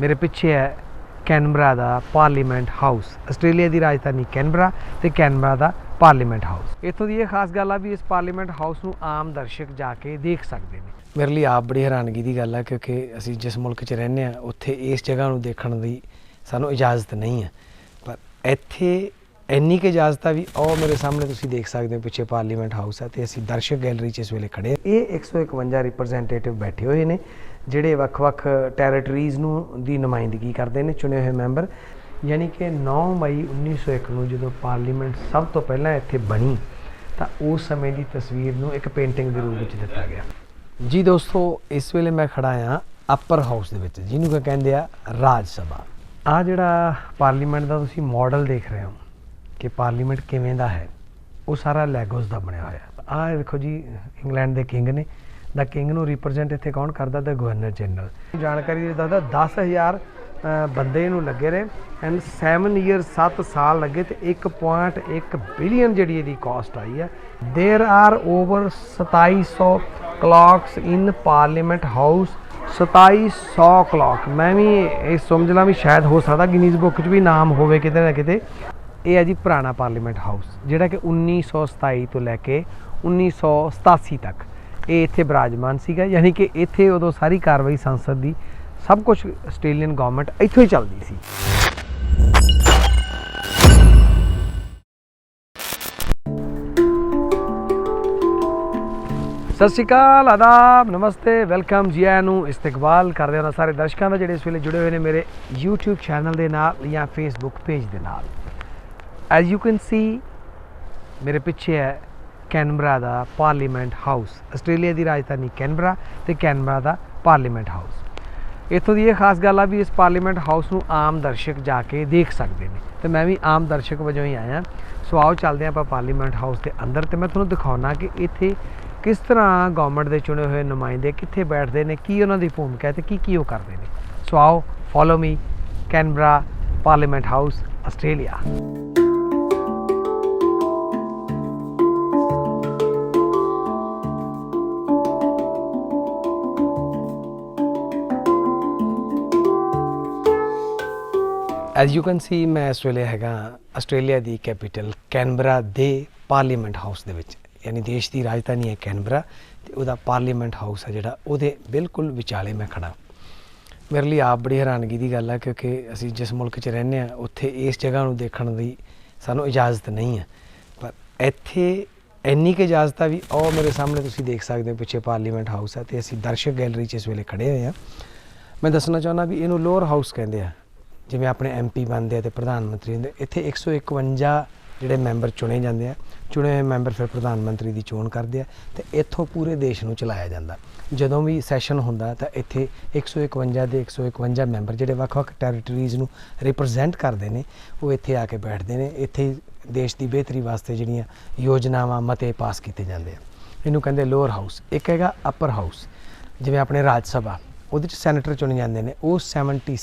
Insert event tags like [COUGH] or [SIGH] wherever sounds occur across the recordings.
ਮੇਰੇ ਪਿੱਛੇ ਹੈ ਕੈਨਬਰਾ ਦਾ ਪਾਰਲੀਮੈਂਟ ਹਾਊਸ ਆਸਟ੍ਰੇਲੀਆ ਦੀ ਰਾਜਧਾਨੀ ਕੈਨਬਰਾ ਤੇ ਕੈਨਬਰਾ ਦਾ ਪਾਰਲੀਮੈਂਟ ਹਾਊਸ। ਇੱਥੋਂ ਦੀ ਇਹ ਖਾਸ ਗੱਲ ਆ ਵੀ ਇਸ ਪਾਰਲੀਮੈਂਟ ਹਾਊਸ ਨੂੰ ਆਮ ਦਰਸ਼ਕ ਜਾ ਕੇ ਦੇਖ ਸਕਦੇ ਨੇ। ਮੇਰੇ ਲਈ ਆਪ ਬੜੀ ਹੈਰਾਨਗੀ ਦੀ ਗੱਲ ਹੈ ਕਿਉਂਕਿ ਅਸੀਂ ਜਿਸ ਮੁਲਕ 'ਚ ਰਹਿੰਦੇ ਆ ਉੱਥੇ ਇਸ ਜਗ੍ਹਾ ਨੂੰ ਦੇਖਣ ਦੀ ਸਾਨੂੰ ਇਜਾਜ਼ਤ ਨਹੀਂ ਹੈ। ਪਰ ਇੱਥੇ ਇੰਨੀ ਕੁ ਇਜਾਜ਼ਤ ਆ ਵੀ ਉਹ ਮੇਰੇ ਸਾਹਮਣੇ ਤੁਸੀਂ ਦੇਖ ਸਕਦੇ ਹੋ ਪਿੱਛੇ ਪਾਰਲੀਮੈਂਟ ਹਾਊਸ ਹੈ ਤੇ ਅਸੀਂ ਦਰਸ਼ਕ ਗੈਲਰੀ 'ਚ ਇਸ ਵੇਲੇ ਖੜੇ ਹਾਂ। ਇਹ 151 ਰਿਪਰੈਜ਼ੈਂਟੇਟਿਵ ਬੈਠੇ ਹੋਏ ਨੇ ਜਿਹੜੇ ਵੱਖ-ਵੱਖ ਟੈਰੀਟਰੀਜ਼ ਨੂੰ ਦੀ ਨੁਮਾਇੰਦਗੀ ਕਰਦੇ ਨੇ, ਚੁਣੇ ਹੋਏ ਮੈਂਬਰ। ਯਾਨੀ ਕਿ 9 ਮਈ 1901 ਨੂੰ ਜਦੋਂ ਪਾਰਲੀਮੈਂਟ ਸਭ ਤੋਂ ਪਹਿਲਾਂ ਇੱਥੇ ਬਣੀ, ਤਾਂ ਉਸ ਸਮੇਂ ਦੀ ਤਸਵੀਰ ਨੂੰ ਇੱਕ ਪੇਂਟਿੰਗ ਦੇ ਰੂਪ ਵਿੱਚ ਦਿੱਤਾ ਗਿਆ। ਜੀ ਦੋਸਤੋ, ਇਸ ਵੇਲੇ ਮੈਂ ਖੜਾ ਆ ਅਪਰ ਹਾਊਸ ਦੇ ਵਿੱਚ, ਜਿਹਨੂੰ ਕਿ ਕਹਿੰਦੇ ਆ ਰਾਜ ਸਭਾ। ਆ ਜਿਹੜਾ ਪਾਰਲੀਮੈਂਟ ਦਾ ਤੁਸੀਂ ਮਾਡਲ ਦੇਖ ਰਹੇ ਹੋ ਕਿ ਪਾਰਲੀਮੈਂਟ ਕਿਵੇਂ ਦਾ ਹੈ, ਉਹ ਸਾਰਾ ਲੈਗੋਸ ਦਾ ਬਣਿਆ ਹੋਇਆ। ਆ ਦੇਖੋ ਜੀ ਇੰਗਲੈਂਡ ਦੇ ਕਿੰਗ ਨੇ। ਦਾ ਕਿੰਗ ਨੂੰ ਰਿਪਰੈਜ਼ੈਂਟ ਇੱਥੇ ਕੌਣ ਕਰਦਾ ਦਾ ਗਵਰਨਰ ਜਨਰਲ ਜਾਣਕਾਰੀ ਦੇ ਦੱਸਦਾ 10000 ਅ, ਬੰਦੇ ਨੂੰ ਲੱਗੇ ਰਹੇ ਐਂਡ 7 ਇਅਰ 7 ਸਾਲ ਲੱਗੇ ਤੇ 1.1 ਬਿਲੀਅਨ ਜਿਹੜੀ ਇਹਦੀ ਕਾਸਟ ਆਈ ਹੈ there are over 2700 clocks in parliament house 2700 clock ਮੈਂ ਵੀ ਇਹ ਸਮਝ ਲਾਂ ਵੀ ਸ਼ਾਇਦ ਹੋ ਸਕਦਾ ਗਿਨੀਜ਼ ਬੁੱਕ 'ਚ ਵੀ ਨਾਮ ਹੋਵੇ ਕਿਤੇ ਨਾ ਕਿਤੇ ਇਹ ਹੈ ਜੀ ਪੁਰਾਣਾ ਪਾਰਲੀਮੈਂਟ ਹਾਊਸ ਜਿਹੜਾ ਕਿ 1927 ਤੋਂ ਲੈ ਕੇ 1987 ਤੱਕ ਇਹ ਇੱਥੇ ਬਿਰਾਜਮਾਨ ਸੀਗਾ, ਯਾਨੀ ਕਿ ਇੱਥੇ ਉਦੋਂ ਸਾਰੀ ਕਾਰਵਾਈ ਸੰਸਦ ਦੀ, ਸਭ ਕੁਝ ਆਸਟ੍ਰੇਲੀਅਨ ਗਵਰਨਮੈਂਟ ਇੱਥੋਂ ਹੀ ਚੱਲਦੀ ਸੀ। ਸਤਿ ਸ਼੍ਰੀ ਅਕਾਲ, ਆਦਾਬ, ਨਮਸਤੇ, ਵੈਲਕਮ ਜੀ ਆਇਆਂ ਨੂੰ ਇਸਤਕਬਾਲ ਕਰਦੇ ਹਾਂ ਸਾਰੇ ਦਰਸ਼ਕਾਂ ਦਾ ਜਿਹੜੇ ਇਸ ਵੇਲੇ ਜੁੜੇ ਹੋਏ ਨੇ ਮੇਰੇ YouTube ਚੈਨਲ ਦੇ ਨਾਲ ਜਾਂ Facebook ਪੇਜ ਦੇ ਨਾਲ। ਐਜ਼ ਯੂ ਕੈਨ ਸੀ ਮੇਰੇ ਪਿੱਛੇ ਹੈ ਕੈਨਬਰਾ ਦਾ ਪਾਰਲੀਮੈਂਟ ਹਾਊਸ, ਆਸਟ੍ਰੇਲੀਆ ਦੀ ਰਾਜਧਾਨੀ ਕੈਨਬਰਾ ਤੇ ਕੈਨਬਰਾ ਦਾ ਪਾਰਲੀਮੈਂਟ ਹਾਊਸ। ਇੱਥੋਂ ਦੀ ਇਹ ਖਾਸ ਗੱਲ ਆ ਵੀ ਇਸ ਪਾਰਲੀਮੈਂਟ ਹਾਊਸ ਨੂੰ ਆਮ ਦਰਸ਼ਕ ਜਾ ਕੇ ਦੇਖ ਸਕਦੇ ਨੇ। ਤੇ ਮੈਂ ਵੀ ਆਮ ਦਰਸ਼ਕ ਵਜੋਂ ਹੀ ਆਇਆ। ਸੋ ਆਓ ਚੱਲਦੇ ਹਾਂ ਆਪਾਂ ਪਾਰਲੀਮੈਂਟ ਹਾਊਸ ਦੇ ਅੰਦਰ ਤੇ ਮੈਂ ਤੁਹਾਨੂੰ ਦਿਖਾਉਣਾ ਕਿ ਇੱਥੇ ਕਿਸ ਤਰ੍ਹਾਂ ਗਵਰਨਮੈਂਟ ਦੇ ਚੁਣੇ ਹੋਏ ਨੁਮਾਇੰਦੇ ਕਿੱਥੇ ਬੈਠਦੇ ਨੇ, ਕੀ ਉਹਨਾਂ ਦੀ ਭੂਮਿਕਾ ਹੈ ਤੇ ਕੀ ਕੀ ਉਹ ਕਰਦੇ ਨੇ। ਸੋ ਆਓ follow me Canberra, parliament house, Australia. As you can see ਮੈਂ ਇਸ ਵੇਲੇ ਹੈਗਾ ਆਸਟ੍ਰੇਲੀਆ ਦੀ ਕੈਪੀਟਲ, ਕੈਨਬਰਾ ਦੇ ਪਾਰਲੀਮੈਂਟ ਹਾਊਸ ਦੇ ਵਿੱਚ। ਯਾਨੀ ਦੇਸ਼ ਦੀ ਰਾਜਧਾਨੀ ਹੈ ਕੈਨਬਰਾ ਤੇ ਉਹਦਾ ਪਾਰਲੀਮੈਂਟ ਹਾਊਸ ਹੈ ਜਿਹੜਾ, ਉਹਦੇ ਬਿਲਕੁਲ ਵਿਚਾਲੇ ਮੈਂ ਖੜਾ ਮੇਰੇ ਲਈ ਆਪ ਬੜੀ ਹੈਰਾਨਗੀ ਦੀ ਗੱਲ ਹੈ ਕਿਉਂਕਿ ਅਸੀਂ ਜਿਸ ਮੁਲਕ 'ਚ ਰਹਿੰਦੇ ਆ ਉੱਥੇ ਇਸ ਜਗ੍ਹਾ ਨੂੰ ਦੇਖਣ ਦੀ ਸਾਨੂੰ ਇਜਾਜ਼ਤ ਨਹੀਂ ਹੈ। ਪਰ ਇੱਥੇ ਇੰਨੀ ਕੁ ਇਜਾਜ਼ਤ ਆ ਵੀ, ਉਹ ਮੇਰੇ ਸਾਹਮਣੇ ਤੁਸੀਂ ਦੇਖ ਸਕਦੇ ਹੋ ਪਿੱਛੇ ਪਾਰਲੀਮੈਂਟ ਹਾਊਸ ਹੈ ਤੇ ਅਸੀਂ ਦਰਸ਼ਕ ਗੈਲਰੀ 'ਚ ਇਸ ਵੇਲੇ ਖੜੇ ਹੋਏ ਆ ਮੈਂ ਦੱਸਣਾ ਚਾਹੁੰਦਾ ਵੀ ਇਹਨੂੰ ਲੋਅਰ ਹਾਊਸ ਕਹਿੰਦੇ ਆ। ਜਿਵੇਂ ਆਪਣੇ ਐਮਪੀ ਬਣਦੇ ਆ ਤੇ ਪ੍ਰਧਾਨ ਮੰਤਰੀ ਹੁੰਦੇ, ਇੱਥੇ 151 ਜਿਹੜੇ ਮੈਂਬਰ ਚੁਣੇ ਜਾਂਦੇ ਆ, ਚੁਣੇ ਹੋਏ ਮੈਂਬਰ ਫਿਰ ਪ੍ਰਧਾਨ ਮੰਤਰੀ ਦੀ ਚੋਣ ਕਰਦੇ ਆ ਤੇ ਇੱਥੋਂ ਪੂਰੇ ਦੇਸ਼ ਨੂੰ ਚਲਾਇਆ ਜਾਂਦਾ। ਜਦੋਂ ਵੀ ਸੈਸ਼ਨ ਹੁੰਦਾ ਤਾਂ ਇੱਥੇ 151 ਦੇ 151 ਮੈਂਬਰ ਜਿਹੜੇ ਵੱਖ-ਵੱਖ ਟੈਰੀਟਰੀਜ਼ ਨੂੰ ਰਿਪਰੈਜ਼ੈਂਟ ਕਰਦੇ ਨੇ, ਉਹ ਇੱਥੇ ਆ ਕੇ ਬੈਠਦੇ ਨੇ। ਇੱਥੇ ਦੇਸ਼ ਦੀ ਬਿਹਤਰੀ ਵਾਸਤੇ ਜਿਹੜੀਆਂ ਯੋਜਨਾਵਾਂ ਮਤੇ ਪਾਸ ਕੀਤੇ ਜਾਂਦੇ ਆ। ਇਹਨੂੰ ਕਹਿੰਦੇ ਲੋਅਰ ਹਾਊਸ। ਇੱਕ ਹੈਗਾ ਅਪਰ ਹਾਊਸ। ਜਿਵੇਂ ਆਪਣੇ ਰਾਜ ਸਭਾ, ਉਹਦੇ ਚ ਸੈਨੇਟਰ ਚੁਣੇ ਜਾਂਦੇ ਨੇ। ਉਹ 76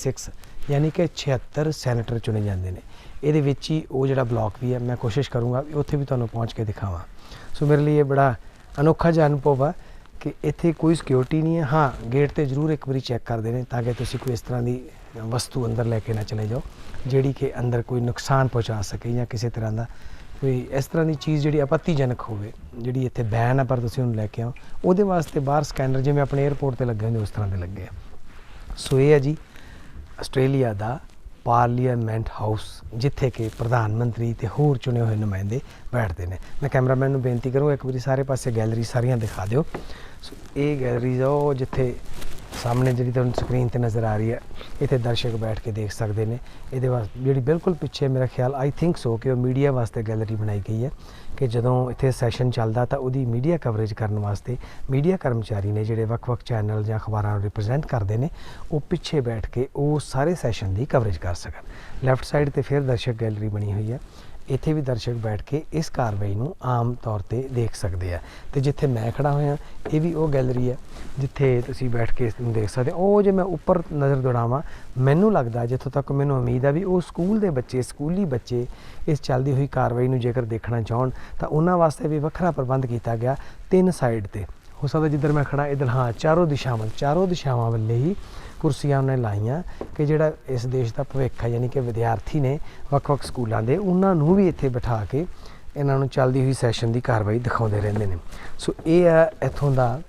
ਯਾਨੀ ਕਿ 76 ਸੈਨੇਟਰ ਚੁਣੇ ਜਾਂਦੇ ਨੇ। ਇਹਦੇ ਵਿੱਚ ਹੀ ਉਹ ਜਿਹੜਾ ਬਲਾਕ ਵੀ ਹੈ, ਮੈਂ ਕੋਸ਼ਿਸ਼ ਕਰੂੰਗਾ ਵੀ ਉੱਥੇ ਵੀ ਤੁਹਾਨੂੰ ਪਹੁੰਚ ਕੇ ਦਿਖਾਵਾਂ। ਸੋ ਮੇਰੇ ਲਈ ਇਹ ਬੜਾ ਅਨੋਖਾ ਜਿਹਾ ਅਨੁਭਵ ਆ ਕਿ ਇੱਥੇ ਕੋਈ ਸਿਕਿਉਰਿਟੀ ਨਹੀਂ ਹੈ। ਹਾਂ ਗੇਟ ਤੇ ਜ਼ਰੂਰ ਇੱਕ ਵਾਰੀ ਚੈੱਕ ਕਰਦੇ ਨੇ ਤਾਂ ਕਿ ਤੁਸੀਂ ਕੋਈ ਇਸ ਤਰ੍ਹਾਂ ਦੀ ਵਸਤੂ ਅੰਦਰ ਲੈ ਕੇ ਨਾ ਚਲੇ ਜਾਓ, ਜਿਹੜੀ ਕਿ ਅੰਦਰ ਕੋਈ ਨੁਕਸਾਨ ਪਹੁੰਚਾ ਸਕੇ ਜਾਂ ਕਿਸੇ ਤਰ੍ਹਾਂ ਦਾ ਕੋਈ ਇਸ ਤਰ੍ਹਾਂ ਦੀ ਚੀਜ਼ ਜਿਹੜੀ ਆਪੱਤੀਜਨਕ ਹੋਵੇ, ਜਿਹੜੀ ਇੱਥੇ ਬੈਨ ਆ ਪਰ ਤੁਸੀਂ ਉਹਨੂੰ ਲੈ ਕੇ ਆਓ। ਉਹਦੇ ਵਾਸਤੇ ਬਾਹਰ ਸਕੈਨਰ ਜਿਵੇਂ ਆਪਣੇ 에ਅਰਪੋਰਟ ਤੇ ਲੱਗੇ ਹੁੰਦੇ, ਉਸ ਤਰ੍ਹਾਂ ਦੇ ਲੱਗੇ ਆ। ਸੋ ਇਹ ਹੈ ਜੀ ਆਸਟ੍ਰੇਲੀਆ ਦਾ ਪਾਰਲੀਮੈਂਟ ਹਾਊਸ, ਜਿੱਥੇ ਕਿ ਪ੍ਰਧਾਨ ਮੰਤਰੀ ਤੇ ਹੋਰ ਚੁਣੇ ਹੋਏ ਨੁਮਾਇੰਦੇ ਬੈਠਦੇ ਨੇ। ਮੈਂ ਕੈਮਰਾਮੈਨ ਨੂੰ ਬੇਨਤੀ ਕਰੂੰਗਾ ਇੱਕ ਵਾਰੀ ਸਾਰੇ ਪਾਸੇ ਗੈਲਰੀ ਸਾਰੀਆਂ ਦਿਖਾ ਦਿਓ। ਸੋ, ਇਹ ਆ, ਉਹ ਜਿੱਥੇ ਸਾਹਮਣੇ ਜਿਹੜੀ ਤੁਹਾਨੂੰ ਸਕਰੀਨ ਤੇ ਨਜ਼ਰ ਆ ਰਹੀ ਹੈ, ਇੱਥੇ ਦਰਸ਼ਕ ਬੈਠ ਕੇ ਦੇਖ ਸਕਦੇ ਨੇ। ਇਹਦੇ ਵਾਸਤੇ ਜਿਹੜੀ ਬਿਲਕੁਲ ਪਿੱਛੇ ਮੇਰਾ ਖਿਆਲ ਆਈ ਥਿੰਕ ਸੋ ਕਿ ਉਹ ਮੀਡੀਆ ਵਾਸਤੇ ਗੈਲਰੀ ਬਣਾਈ ਗਈ ਹੈ ਕਿ ਜਦੋਂ ਇੱਥੇ ਸੈਸ਼ਨ ਚੱਲਦਾ ਤਾਂ ਉਹਦੀ ਮੀਡੀਆ ਕਵਰੇਜ ਕਰਨ ਵਾਸਤੇ ਮੀਡੀਆ ਕਰਮਚਾਰੀ ਨੇ ਜਿਹੜੇ ਵੱਖ-ਵੱਖ ਚੈਨਲ ਜਾਂ ਅਖਬਾਰਾਂ ਨੂੰ ਰਿਪਰੈਜ਼ੈਂਟ ਕਰਦੇ ਨੇ, ਉਹ ਪਿੱਛੇ ਬੈਠ ਕੇ ਉਹ ਸਾਰੇ ਸੈਸ਼ਨ ਦੀ ਕਵਰੇਜ ਕਰ ਸਕਣ। ਲੈਫਟ ਸਾਈਡ ਤੇ ਫਿਰ ਦਰਸ਼ਕ ਗੈਲਰੀ ਬਣੀ ਹੋਈ ਹੈ। ਇੱਥੇ ਵੀ ਦਰਸ਼ਕ ਬੈਠ ਕੇ ਇਸ ਕਾਰਵਾਈ ਨੂੰ ਆਮ ਤੌਰ ਤੇ ਦੇਖ ਸਕਦੇ ਆ। ਤੇ ਜਿੱਥੇ ਮੈਂ ਖੜਾ ਹੋਇਆ, ਇਹ ਵੀ ਉਹ ਗੈਲਰੀ ਹੈ ਜਿੱਥੇ ਤੁਸੀਂ ਬੈਠ ਕੇ ਇਸ ਨੂੰ ਦੇਖ ਸਕਦੇ ਹੋ। ਉਹ ਜੇ ਮੈਂ ਉੱਪਰ ਨਜ਼ਰ ਦੌੜਾਵਾਂ, ਮੈਨੂੰ ਲੱਗਦਾ ਜਿੱਥੋਂ ਤੱਕ ਮੈਨੂੰ ਉਮੀਦ ਆ ਵੀ ਉਹ ਸਕੂਲ ਦੇ ਬੱਚੇ, ਸਕੂਲੀ ਬੱਚੇ ਇਸ ਚੱਲਦੀ ਹੋਈ ਕਾਰਵਾਈ ਨੂੰ ਜੇਕਰ ਦੇਖਣਾ ਚਾਹਣ, ਤਾਂ ਉਹਨਾਂ ਵਾਸਤੇ ਵੀ ਵੱਖਰਾ ਪ੍ਰਬੰਧ ਕੀਤਾ ਗਿਆ ਤਿੰਨ ਸਾਈਡ ਤੇ। ਹੋ ਸਕਦਾ ਜਿੱਧਰ ਮੈਂ ਖੜਾ, ਇਧਰ ਹਾਂ, ਚਾਰੋਂ ਦਿਸ਼ਾਵਾਂ ਚਾਰੋਂ ਦਿਸ਼ਾਵਾਂ ਵੱਲੇ ਹੀ ਕੁਰਸੀਆਂ ਉਹਨੇ ਲਾਈਆਂ ਕਿ ਜਿਹੜਾ ਇਸ ਦੇਸ਼ ਦਾ ਭਵਿੱਖ ਹੈ ਯਾਨੀ ਕਿ ਵਿਦਿਆਰਥੀ ਨੇ ਵੱਖ-ਵੱਖ ਸਕੂਲਾਂ ਦੇ, ਉਹਨਾਂ ਨੂੰ ਵੀ ਇੱਥੇ ਬਿਠਾ ਕੇ ਇਹਨਾਂ ਨੂੰ ਚੱਲਦੀ ਹੋਈ ਸੈਸ਼ਨ ਦੀ ਕਾਰਵਾਈ ਦਿਖਾਉਂਦੇ ਰਹਿੰਦੇ ਨੇ। ਸੋ ਇਹ ਹੈ ਇੱਥੋਂ ਦਾ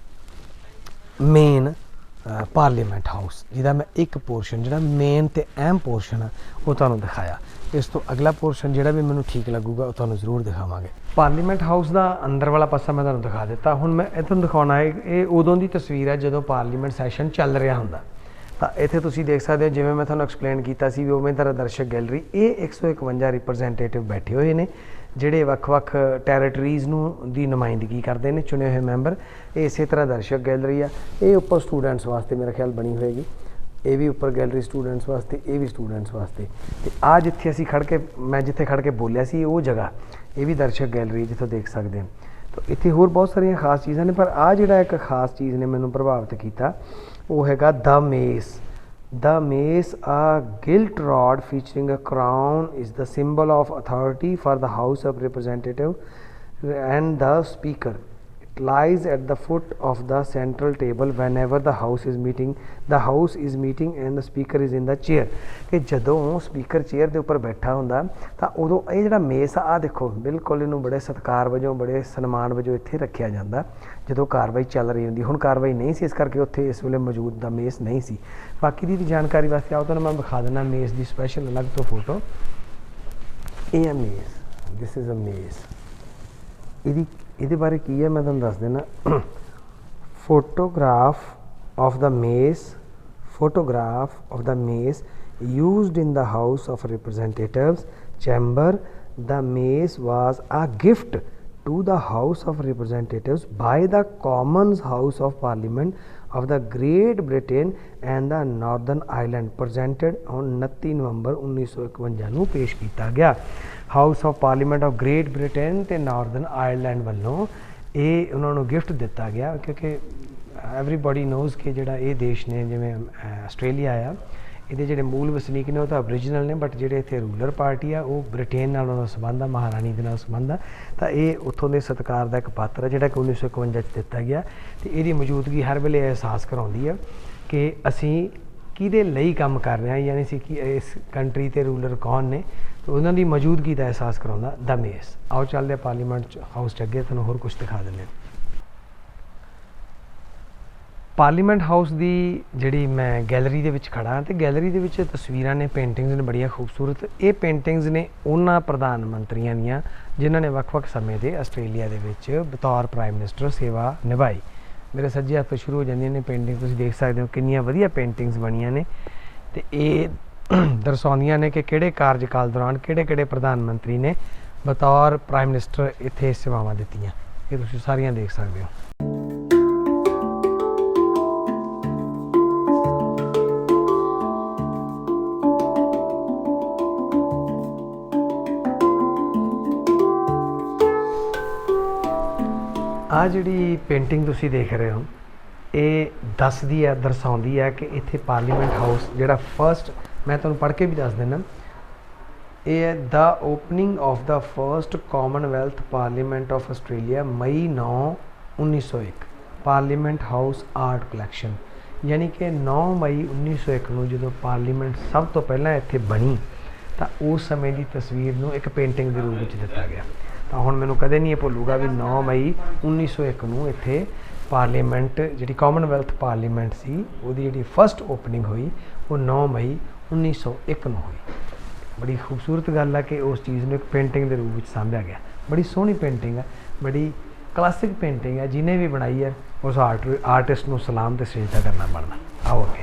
ਮੇਨ ਪਾਰਲੀਮੈਂਟ ਹਾਊਸ ਜਿਹਦਾ ਮੈਂ ਇੱਕ ਪੋਰਸ਼ਨ ਜਿਹੜਾ ਮੇਨ ਤੇ ਅਹਿਮ ਪੋਰਸ਼ਨ ਆ, ਉਹ ਤੁਹਾਨੂੰ ਦਿਖਾਇਆ। ਇਸ ਤੋਂ ਅਗਲਾ ਪੋਰਸ਼ਨ ਜਿਹੜਾ ਵੀ ਮੈਨੂੰ ਠੀਕ ਲੱਗੂਗਾ, ਉਹ ਤੁਹਾਨੂੰ ਜ਼ਰੂਰ ਦਿਖਾਵਾਂਗੇ। ਪਾਰਲੀਮੈਂਟ ਹਾਊਸ ਦਾ ਅੰਦਰ ਵਾਲਾ ਪਾਸਾ ਮੈਂ ਤੁਹਾਨੂੰ ਦਿਖਾ ਦਿੱਤਾ। ਹੁਣ ਮੈਂ ਇਹ ਤੁਹਾਨੂੰ ਦਿਖਾਉਣਾ ਹੈ, ਇਹ ਉਦੋਂ ਦੀ ਤਸਵੀਰ ਹੈ ਜਦੋਂ ਪਾਰਲੀਮੈਂਟ ਸੈਸ਼ਨ ਚੱਲ ਰਿਹਾ ਹੁੰਦਾ। ਤਾਂ ਇੱਥੇ ਤੁਸੀਂ ਦੇਖ ਸਕਦੇ ਹੋ, ਜਿਵੇਂ ਮੈਂ ਤੁਹਾਨੂੰ ਐਕਸਪਲੇਨ ਕੀਤਾ ਸੀ ਵੀ ਉਵੇਂ ਤਰ੍ਹਾਂ ਦਰਸ਼ਕ ਗੈਲਰੀ ਇਹ 151 ਰਿਪਰੈਜ਼ੈਂਟੇਟਿਵ ਬੈਠੇ ਹੋਏ ਨੇ, ਜਿਹੜੇ ਵੱਖ-ਵੱਖ ਟੈਰੀਟਰੀਜ਼ ਨੂੰ ਦੀ ਨੁਮਾਇੰਦਗੀ ਕਰਦੇ ਨੇ, ਚੁਣੇ ਹੋਏ ਮੈਂਬਰ ਇਹ ਇਸੇ ਤਰ੍ਹਾਂ ਦਰਸ਼ਕ ਗੈਲਰੀ ਆ। ਇਹ ਉੱਪਰ ਸਟੂਡੈਂਟਸ ਵਾਸਤੇ ਮੇਰਾ ਖਿਆਲ ਬਣੀ ਹੋਏਗੀ। ਇਹ ਵੀ ਉੱਪਰ ਗੈਲਰੀ ਸਟੂਡੈਂਟਸ ਵਾਸਤੇ, ਇਹ ਵੀ ਸਟੂਡੈਂਟਸ ਵਾਸਤੇ। ਤੇ ਆ ਜਿੱਥੇ ਅਸੀਂ ਖੜ ਕੇ, ਮੈਂ ਜਿੱਥੇ ਖੜ ਕੇ ਬੋਲਿਆ ਸੀ, ਉਹ ਜਗ੍ਹਾ, ਇਹ ਵੀ ਦਰਸ਼ਕ ਗੈਲਰੀ ਜਿੱਥੋਂ ਦੇਖ ਸਕਦੇ ਹਾਂ। ਤਾਂ ਇੱਥੇ ਹੋਰ ਬਹੁਤ ਸਾਰੀਆਂ ਖਾਸ ਚੀਜ਼ਾਂ ਨੇ, ਪਰ ਆ ਜਿਹੜਾ ਇੱਕ ਖਾਸ ਚੀਜ਼ ਨੇ ਮੈਨੂੰ ਪ੍ਰਭਾਵਿਤ ਕੀਤਾ ਉਹ ਹੈਗਾ the ਮੇਸ The mace, a gilt rod featuring a crown, is the symbol of authority for the House of Representative and the Speaker. It lies at the foot of the central table whenever the House is meeting. The House is meeting and the Speaker is in the chair. ਕਿ ਜਦੋਂ speaker chair ਦੇ ਉੱਪਰ ਬੈਠਾ ਹੁੰਦਾ, ਤਾਂ ਉਦੋਂ ਇਹ ਜਿਹੜਾ ਮੇਸ ਆ, ਆਹ ਦੇਖੋ, ਬਿਲਕੁਲ ਇਹਨੂੰ ਬੜੇ ਸਤਿਕਾਰ ਵਜੋਂ, ਬੜੇ ਸਨਮਾਨ ਵਜੋਂ ਇੱਥੇ ਰੱਖਿਆ ਜਾਂਦਾ ਜਦੋਂ ਕਾਰਵਾਈ ਚੱਲ ਰਹੀ ਹੁੰਦੀ, ਹੁਣ ਕਾਰਵਾਈ ਨਹੀਂ ਸੀ, ਇਸ ਕਰਕੇ ਉੱਥੇ ਇਸ ਵੇਲੇ ਮੌਜੂਦ ਦਾ ਮੇਸ ਨਹੀਂ ਸੀ ਬਾਕੀ ਦੀ ਵੀ ਜਾਣਕਾਰੀ ਵਾਸਤੇ ਆਓ, ਤੁਹਾਨੂੰ ਮੈਂ ਵਿਖਾ ਦਿੰਦਾ ਮੇਸ ਦੀ ਸਪੈਸ਼ਲ ਅਲੱਗ ਤੋਂ ਫੋਟੋ ਇਹ ਹੈ ਮੇਸ ਥਿਸ ਇਜ਼ ਅ ਮੇਸ ਇਹਦੀ ਇਹਦੇ ਬਾਰੇ ਕੀ ਹੈ ਮੈਂ ਤੁਹਾਨੂੰ ਦੱਸ ਦਿੰਦਾ photograph of the mace photograph of the mace used in the house of representatives chamber the mace was a gift to the house of representatives by the commons house of parliament of the great britain and the northern ireland presented on 29 ਨਵੰਬਰ 1951 ਨੂੰ ਪੇਸ਼ ਕੀਤਾ ਗਿਆ house of parliament of Great Britain ਤੇ Northern Ireland ਵੱਲੋਂ ਇਹ ਉਹਨਾਂ ਨੂੰ gift ਦਿੱਤਾ ਗਿਆ ਕਿਉਂਕਿ ਐਵਰੀਬਾਡੀ ਨੋਜ਼ ਕਿ ਜਿਹੜਾ ਇਹ ਦੇਸ਼ ਨੇ ਜਿਵੇਂ ਆਸਟ੍ਰੇਲੀਆ ਆ, ਇਹਦੇ ਜਿਹੜੇ ਮੂਲ ਵਸਨੀਕ ਨੇ ਉਹ ਤਾਂ ਓਰੀਜਨਲ ਨੇ ਬਟ ਜਿਹੜੇ ਇੱਥੇ ਰੂਲਰ ਪਾਰਟੀ ਆ, ਉਹ ਬ੍ਰਿਟੇਨ ਨਾਲ ਉਹਨਾਂ ਦਾ ਸੰਬੰਧ ਆ, ਮਹਾਰਾਣੀ ਦੇ ਨਾਲ ਸੰਬੰਧ ਆ। ਤਾਂ ਇਹ ਉੱਥੋਂ ਦੇ ਸਤਿਕਾਰ ਦਾ ਇੱਕ ਪਾਤਰ ਹੈ ਜਿਹੜਾ ਕਿ 1951 ਚ ਦਿੱਤਾ ਗਿਆ ਤੇ ਇਹਦੀ ਮੌਜੂਦਗੀ ਹਰ ਵੇਲੇ ਅਹਿਸਾਸ ਕਰਾਉਂਦੀ ਆ ਕਿ ਅਸੀਂ ਕਿਹਦੇ ਲਈ ਕੰਮ ਕਰ ਰਿਹਾ ਯਾਨੀ ਸੀ ਕਿ ਇਸ ਕੰਟਰੀ ਤੇ ਰੂਲਰ ਕੌਣ ਨੇ? ਤੇ ਉਹਨਾਂ ਦੀ ਮੌਜੂਦਗੀ ਦਾ ਅਹਿਸਾਸ ਕਰਾਉਂਦਾ ਦ ਮੇਸ ਆਓ ਚੱਲਦੇ ਹਾਂ ਪਾਰਲੀਮੈਂਟ ਚ ਹਾਊਸ ਚ ਅੱਗੇ, ਤੁਹਾਨੂੰ ਹੋਰ ਕੁਝ ਦਿਖਾ ਦਿੰਦੇ ਪਾਰਲੀਮੈਂਟ ਹਾਊਸ ਦੀ ਜਿਹੜੀ ਮੈਂ ਗੈਲਰੀ ਦੇ ਵਿੱਚ ਖੜਾ ਹਾਂ ਤੇ ਗੈਲਰੀ ਦੇ ਵਿੱਚ ਤਸਵੀਰਾਂ ਨੇ ਪੇਂਟਿੰਗਸ ਨੇ ਬੜੀਆਂ ਖੂਬਸੂਰਤ। ਇਹ ਪੇਂਟਿੰਗਸ ਨੇ ਉਹਨਾਂ ਪ੍ਰਧਾਨ ਮੰਤਰੀਆਂ ਦੀਆਂ, ਜਿਨ੍ਹਾਂ ਨੇ ਵੱਖ-ਵੱਖ ਸਮੇਂ ਦੇ ਆਸਟ੍ਰੇਲੀਆ ਦੇ ਵਿੱਚ ਬਤੌਰ ਪ੍ਰਾਈਮ ਮਿਨਿਸਟਰ ਸੇਵਾ ਨਿਭਾਈ। ਮੇਰੇ ਸੱਜੇ ਹੱਥ ਤੋਂ ਸ਼ੁਰੂ ਹੋ ਜਾਂਦੀਆਂ ਨੇ ਪੇਂਟਿੰਗ ਤੁਸੀਂ ਦੇਖ ਸਕਦੇ ਹੋ ਕਿੰਨੀਆਂ ਵਧੀਆ ਪੇਂਟਿੰਗਸ ਬਣੀਆਂ ਨੇ। ਤੇ ਇਹ [CLEARS THROAT] ਦਰਸਾਉਂਦੀਆਂ ਨੇ ਕਿ ਕਿਹੜੇ ਕਾਰਜਕਾਲ ਦੌਰਾਨ ਕਿਹੜੇ-ਕਿਹੜੇ ਪ੍ਰਧਾਨ ਮੰਤਰੀ ਨੇ ਬਤੌਰ ਪ੍ਰਾਈਮ ਮਿਨਿਸਟਰ ਇੱਥੇ ਸੇਵਾਵਾਂ ਦਿੱਤੀਆਂ। ਇਹ ਤੁਸੀਂ ਸਾਰੀਆਂ ਦੇਖ ਸਕਦੇ ਹੋ। ਆ ਜਿਹੜੀ ਪੇਂਟਿੰਗ ਤੁਸੀਂ ਦੇਖ ਰਹੇ ਹੋ, ਇਹ ਦੱਸਦੀ ਹੈ, ਦਰਸਾਉਂਦੀ ਹੈ ਕਿ ਇੱਥੇ ਪਾਰਲੀਮੈਂਟ ਹਾਊਸ ਜਿਹੜਾ ਫਰਸਟ ਮੈਂ ਤੁਹਾਨੂੰ ਪੜ੍ਹ ਕੇ ਵੀ ਦੱਸ ਦਿੰਦਾ, ਇਹ ਹੈ the opening of the first commonwealth parliament of Australia May 9 1901 parliament house art collection ਯਾਨੀ ਕਿ 9 ਮਈ 1901 ਨੂੰ ਜਦੋਂ ਪਾਰਲੀਮੈਂਟ ਸਭ ਤੋਂ ਪਹਿਲਾਂ ਇੱਥੇ ਬਣੀ, ਤਾਂ ਉਸ ਸਮੇਂ ਦੀ ਤਸਵੀਰ ਨੂੰ ਇੱਕ ਪੇਂਟਿੰਗ ਦੇ ਰੂਪ ਵਿੱਚ ਦਿੱਤਾ ਗਿਆ। ਤਾਂ ਹੁਣ ਮੈਨੂੰ ਕਦੇ ਨਹੀਂ ਇਹ ਭੁੱਲੂਗਾ ਵੀ 9 ਮਈ 1901 ਨੂੰ ਇੱਥੇ ਪਾਰਲੀਮੈਂਟ, ਜਿਹੜੀ ਕਾਮਨਵੈਲਥ ਪਾਰਲੀਮੈਂਟ ਸੀ, ਉਹਦੀ ਜਿਹੜੀ ਫਰਸਟ ਓਪਨਿੰਗ ਹੋਈ, ਉਹ 9 ਮਈ 1901 ਨੂੰ ਹੋਈ। ਬੜੀ ਖੂਬਸੂਰਤ ਗੱਲ ਹੈ ਕਿ ਉਸ ਚੀਜ਼ ਨੂੰ ਇੱਕ ਪੇਂਟਿੰਗ ਦੇ ਰੂਪ ਵਿੱਚ ਸਾਂਭਿਆ ਗਿਆ। ਬੜੀ ਸੋਹਣੀ ਪੇਂਟਿੰਗ ਹੈ ਬੜੀ ਕਲਾਸਿਕ ਪੇਂਟਿੰਗ ਹੈ ਜਿਹਨੇ ਵੀ ਬਣਾਈ ਹੈ ਉਸ ਆਰਟ ਆਰਟਿਸਟ ਨੂੰ ਸਲਾਮ ਤੇ ਸਜਦਾ ਕਰਨਾ ਬਣਦਾ। ਆਓ ਅੱਗੇ।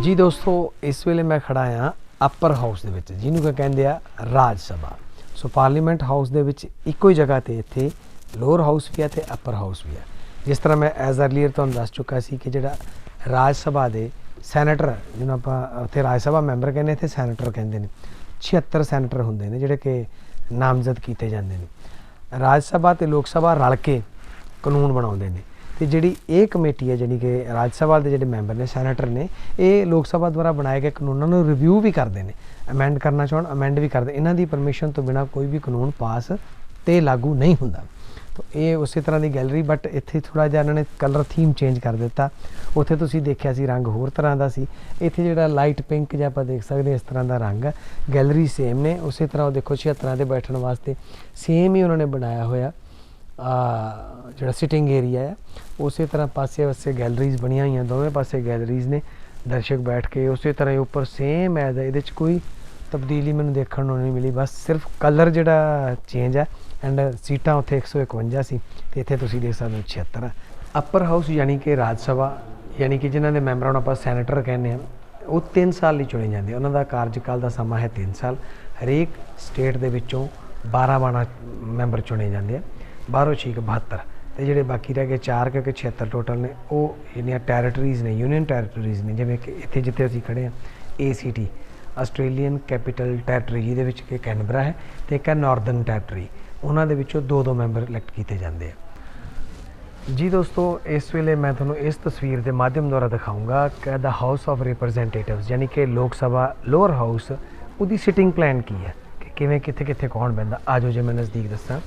ਜੀ ਦੋਸਤੋ, ਇਸ ਵੇਲੇ ਮੈਂ ਖੜਾ ਆ ਅਪਰ ਹਾਊਸ ਦੇ ਵਿੱਚ, ਜਿਹਨੂੰ ਕਿ ਕਹਿੰਦੇ ਆ ਰਾਜ ਸਭਾ। ਸੋ ਪਾਰਲੀਮੈਂਟ ਹਾਊਸ ਦੇ ਵਿੱਚ ਇੱਕੋ ਹੀ ਜਗ੍ਹਾ ਤੇ ਇੱਥੇ ਲੋਅਰ ਹਾਊਸ ਵੀ ਹੈ ਤੇ ਅਪਰ ਹਾਊਸ ਵੀ ਆ। ਜਿਸ ਤਰ੍ਹਾਂ ਮੈਂ ਐਜ਼ ਅਰਲੀਅਰ ਤੁਹਾਨੂੰ ਦੱਸ ਚੁੱਕਾ ਸੀ ਕਿ ਜਿਹੜਾ ਰਾਜ ਸਭਾ ਦੇ ਸੈਨੇਟਰ ਜਿਹਨੂੰ ਆਪਾਂ ਉੱਥੇ ਰਾਜ ਸਭਾ ਮੈਂਬਰ ਕਹਿੰਦੇ ਇੱਥੇ ਸੈਨੇਟਰ ਕਹਿੰਦੇ ਨੇ। 76 ਸੈਨੇਟਰ ਹੁੰਦੇ ਨੇ ਜਿਹੜੇ ਕਿ ਨਾਮਜ਼ਦ ਕੀਤੇ ਜਾਂਦੇ ਨੇ। ਰਾਜ ਸਭਾ ਤੇ ਲੋਕ ਸਭਾ ਰਲ ਕੇ ਕਾਨੂੰਨ ਬਣਾਉਂਦੇ ਨੇ। ਤੇ ਜਿਹੜੀ ਇਹ ਕਮੇਟੀ ਹੈ ਜਿਹੜੀ ਕਿ ਰਾਜ ਸਭਾ ਦੇ ਜਿਹੜੇ ਮੈਂਬਰ ਨੇ, ਸੈਨੇਟਰ ਨੇ, ਇਹ ਲੋਕ ਸਭਾ ਦੁਆਰਾ ਬਣਾਏ ਗਏ ਕਾਨੂੰਨਾਂ ਨੂੰ ਰਿਵਿਊ ਵੀ ਕਰਦੇ ਨੇ। ਅਮੈਂਡ ਕਰਨਾ ਚਾਹਣ ਅਮੈਂਡ ਵੀ ਕਰਦੇ। ਇਹਨਾਂ ਦੀ ਪਰਮਿਸ਼ਨ ਤੋਂ ਬਿਨਾ ਕੋਈ ਵੀ ਕਾਨੂੰਨ ਪਾਸ ਤੇ ਲਾਗੂ ਨਹੀਂ ਹੁੰਦਾ। ਤਾਂ ਇਹ ਉਸੇ ਤਰ੍ਹਾਂ ਦੀ ਗੈਲਰੀ ਬਟ ਇੱਥੇ ਥੋੜਾ ਜਿਹਾ ਇਹਨਾਂ ਨੇ ਕਲਰ ਥੀਮ ਚੇਂਜ ਕਰ ਦਿੱਤਾ। ਉੱਥੇ ਤੁਸੀਂ ਦੇਖਿਆ ਸੀ ਰੰਗ ਹੋਰ ਤਰ੍ਹਾਂ ਦਾ ਸੀ। ਇੱਥੇ ਜਿਹੜਾ ਲਾਈਟ ਪਿੰਕ ਜਿਹਾ ਆਪਾਂ ਦੇਖ ਸਕਦੇ ਇਸ ਤਰ੍ਹਾਂ ਦਾ ਰੰਗ। ਹੈ ਗੈਲਰੀ ਸੇਮ ਨੇ। ਉਸੇ ਤਰ੍ਹਾਂ ਉਹ ਦੇਖੋ 76 ਦੇ ਬੈਠਣ ਵਾਸਤੇ ਸੇਮ ਹੀ ਉਹਨਾਂ ਨੇ ਬਣਾਇਆ ਹੋਇਆ। ਜਿਹੜਾ ਸਿਟਿੰਗ ਏਰੀਆ ਹੈ ਉਸੇ ਤਰ੍ਹਾਂ ਪਾਸੇ ਪਾਸੇ ਗੈਲਰੀਜ਼ ਬਣੀਆਂ ਹੋਈਆਂ, ਦੋਵੇਂ ਪਾਸੇ ਗੈਲਰੀਜ਼ ਨੇ। ਦਰਸ਼ਕ ਬੈਠ ਕੇ ਉਸੇ ਤਰ੍ਹਾਂ ਹੀ ਉੱਪਰ ਸੇਮ ਐਜ਼ ਇਹਦੇ ਚ ਕੋਈ ਤਬਦੀਲੀ ਮੈਨੂੰ ਦੇਖਣ ਨੂੰ ਨਹੀਂ ਮਿਲੀ। ਬਸ ਸਿਰਫ ਕਲਰ ਜਿਹੜਾ ਚੇਂਜ ਹੈ ਐਂਡ ਸੀਟਾਂ ਉੱਥੇ 151 ਸੀ ਤੇ ਇੱਥੇ ਤੁਸੀਂ ਦੇਖ ਸਕਦੇ ਹੋ 76 ਅਪਰ ਹਾਊਸ ਯਾਨੀ ਕਿ ਰਾਜ ਸਭਾ, ਯਾਨੀ ਕਿ ਜਿਨ੍ਹਾਂ ਦੇ ਮੈਂਬਰਾਂ ਨੂੰ ਆਪਾਂ ਸੈਨੇਟਰ ਕਹਿੰਦੇ ਆ ਉਹ 3 ਸਾਲ ਲਈ ਚੁਣੇ ਜਾਂਦੇ ਉਹਨਾਂ ਦਾ ਕਾਰਜਕਾਲ ਦਾ ਸਮਾਂ ਹੈ 3 ਸਾਲ। ਹਰੇਕ ਸਟੇਟ ਦੇ ਵਿੱਚੋਂ 12 ਬਾਣਾ ਮੈਂਬਰ ਚੁਣੇ ਜਾਂਦੇ ਆ। ਬਾਹਰੋਂ ਛੀਕ 72 ਤੇ ਜਿਹੜੇ ਬਾਕੀ ਰਹਿ ਗਏ 4 ਕਿਉਂਕਿ 76 ਟੋਟਲ ਨੇ, ਉਹ ਜਿਹੜੀਆਂ ਟੈਰੀਟਰੀਜ਼ ਨੇ ਯੂਨੀਅਨ ਟੈਰੀਟਰੀਜ਼ ਨੇ, ਜਿਵੇਂ ਕਿ ਇੱਥੇ ਜਿੱਥੇ ਅਸੀਂ ਖੜੇ ਆ ACT ਆਸਟ੍ਰੇਲੀਅਨ ਕੈਪੀਟਲ ਟੈਰੀਟਰੀ ਜਿਹਦੇ ਵਿੱਚ ਕਿ ਕੈਨਬਰਾ ਹੈ ਤੇ ਇੱਕ ਹੈ ਨਾਰਦਰਨ ਟੈਰੀਟਰੀ ਉਹਨਾਂ ਦੇ ਵਿੱਚੋਂ ਦੋ ਦੋ ਮੈਂਬਰ ਇਲੈਕਟ ਕੀਤੇ ਜਾਂਦੇ ਆ। ਜੀ ਦੋਸਤੋ, ਇਸ ਵੇਲੇ ਮੈਂ ਤੁਹਾਨੂੰ ਇਸ ਤਸਵੀਰ ਦੇ ਮਾਧਿਅਮ ਦੁਆਰਾ ਦਿਖਾਉਂਗਾ ਕਿ ਦਾ ਹਾਊਸ ਆਫ ਰਿਪਰੈਜ਼ੈਂਟੇਟਿਵਸ ਯਾਨੀ ਕਿ ਲੋਕ ਸਭਾ ਲੋਅਰ ਹਾਊਸ ਉਹਦੀ ਸਿਟਿੰਗ ਪਲਾਨ ਕੀ ਹੈ? ਕਿ ਕਿਵੇਂ ਕਿੱਥੇ ਕਿੱਥੇ ਕੌਣ ਬੈਂਦਾ ਆਜੋ ਜੇ, ਮੈਂ ਨਜ਼ਦੀਕ ਦੱਸਾਂ।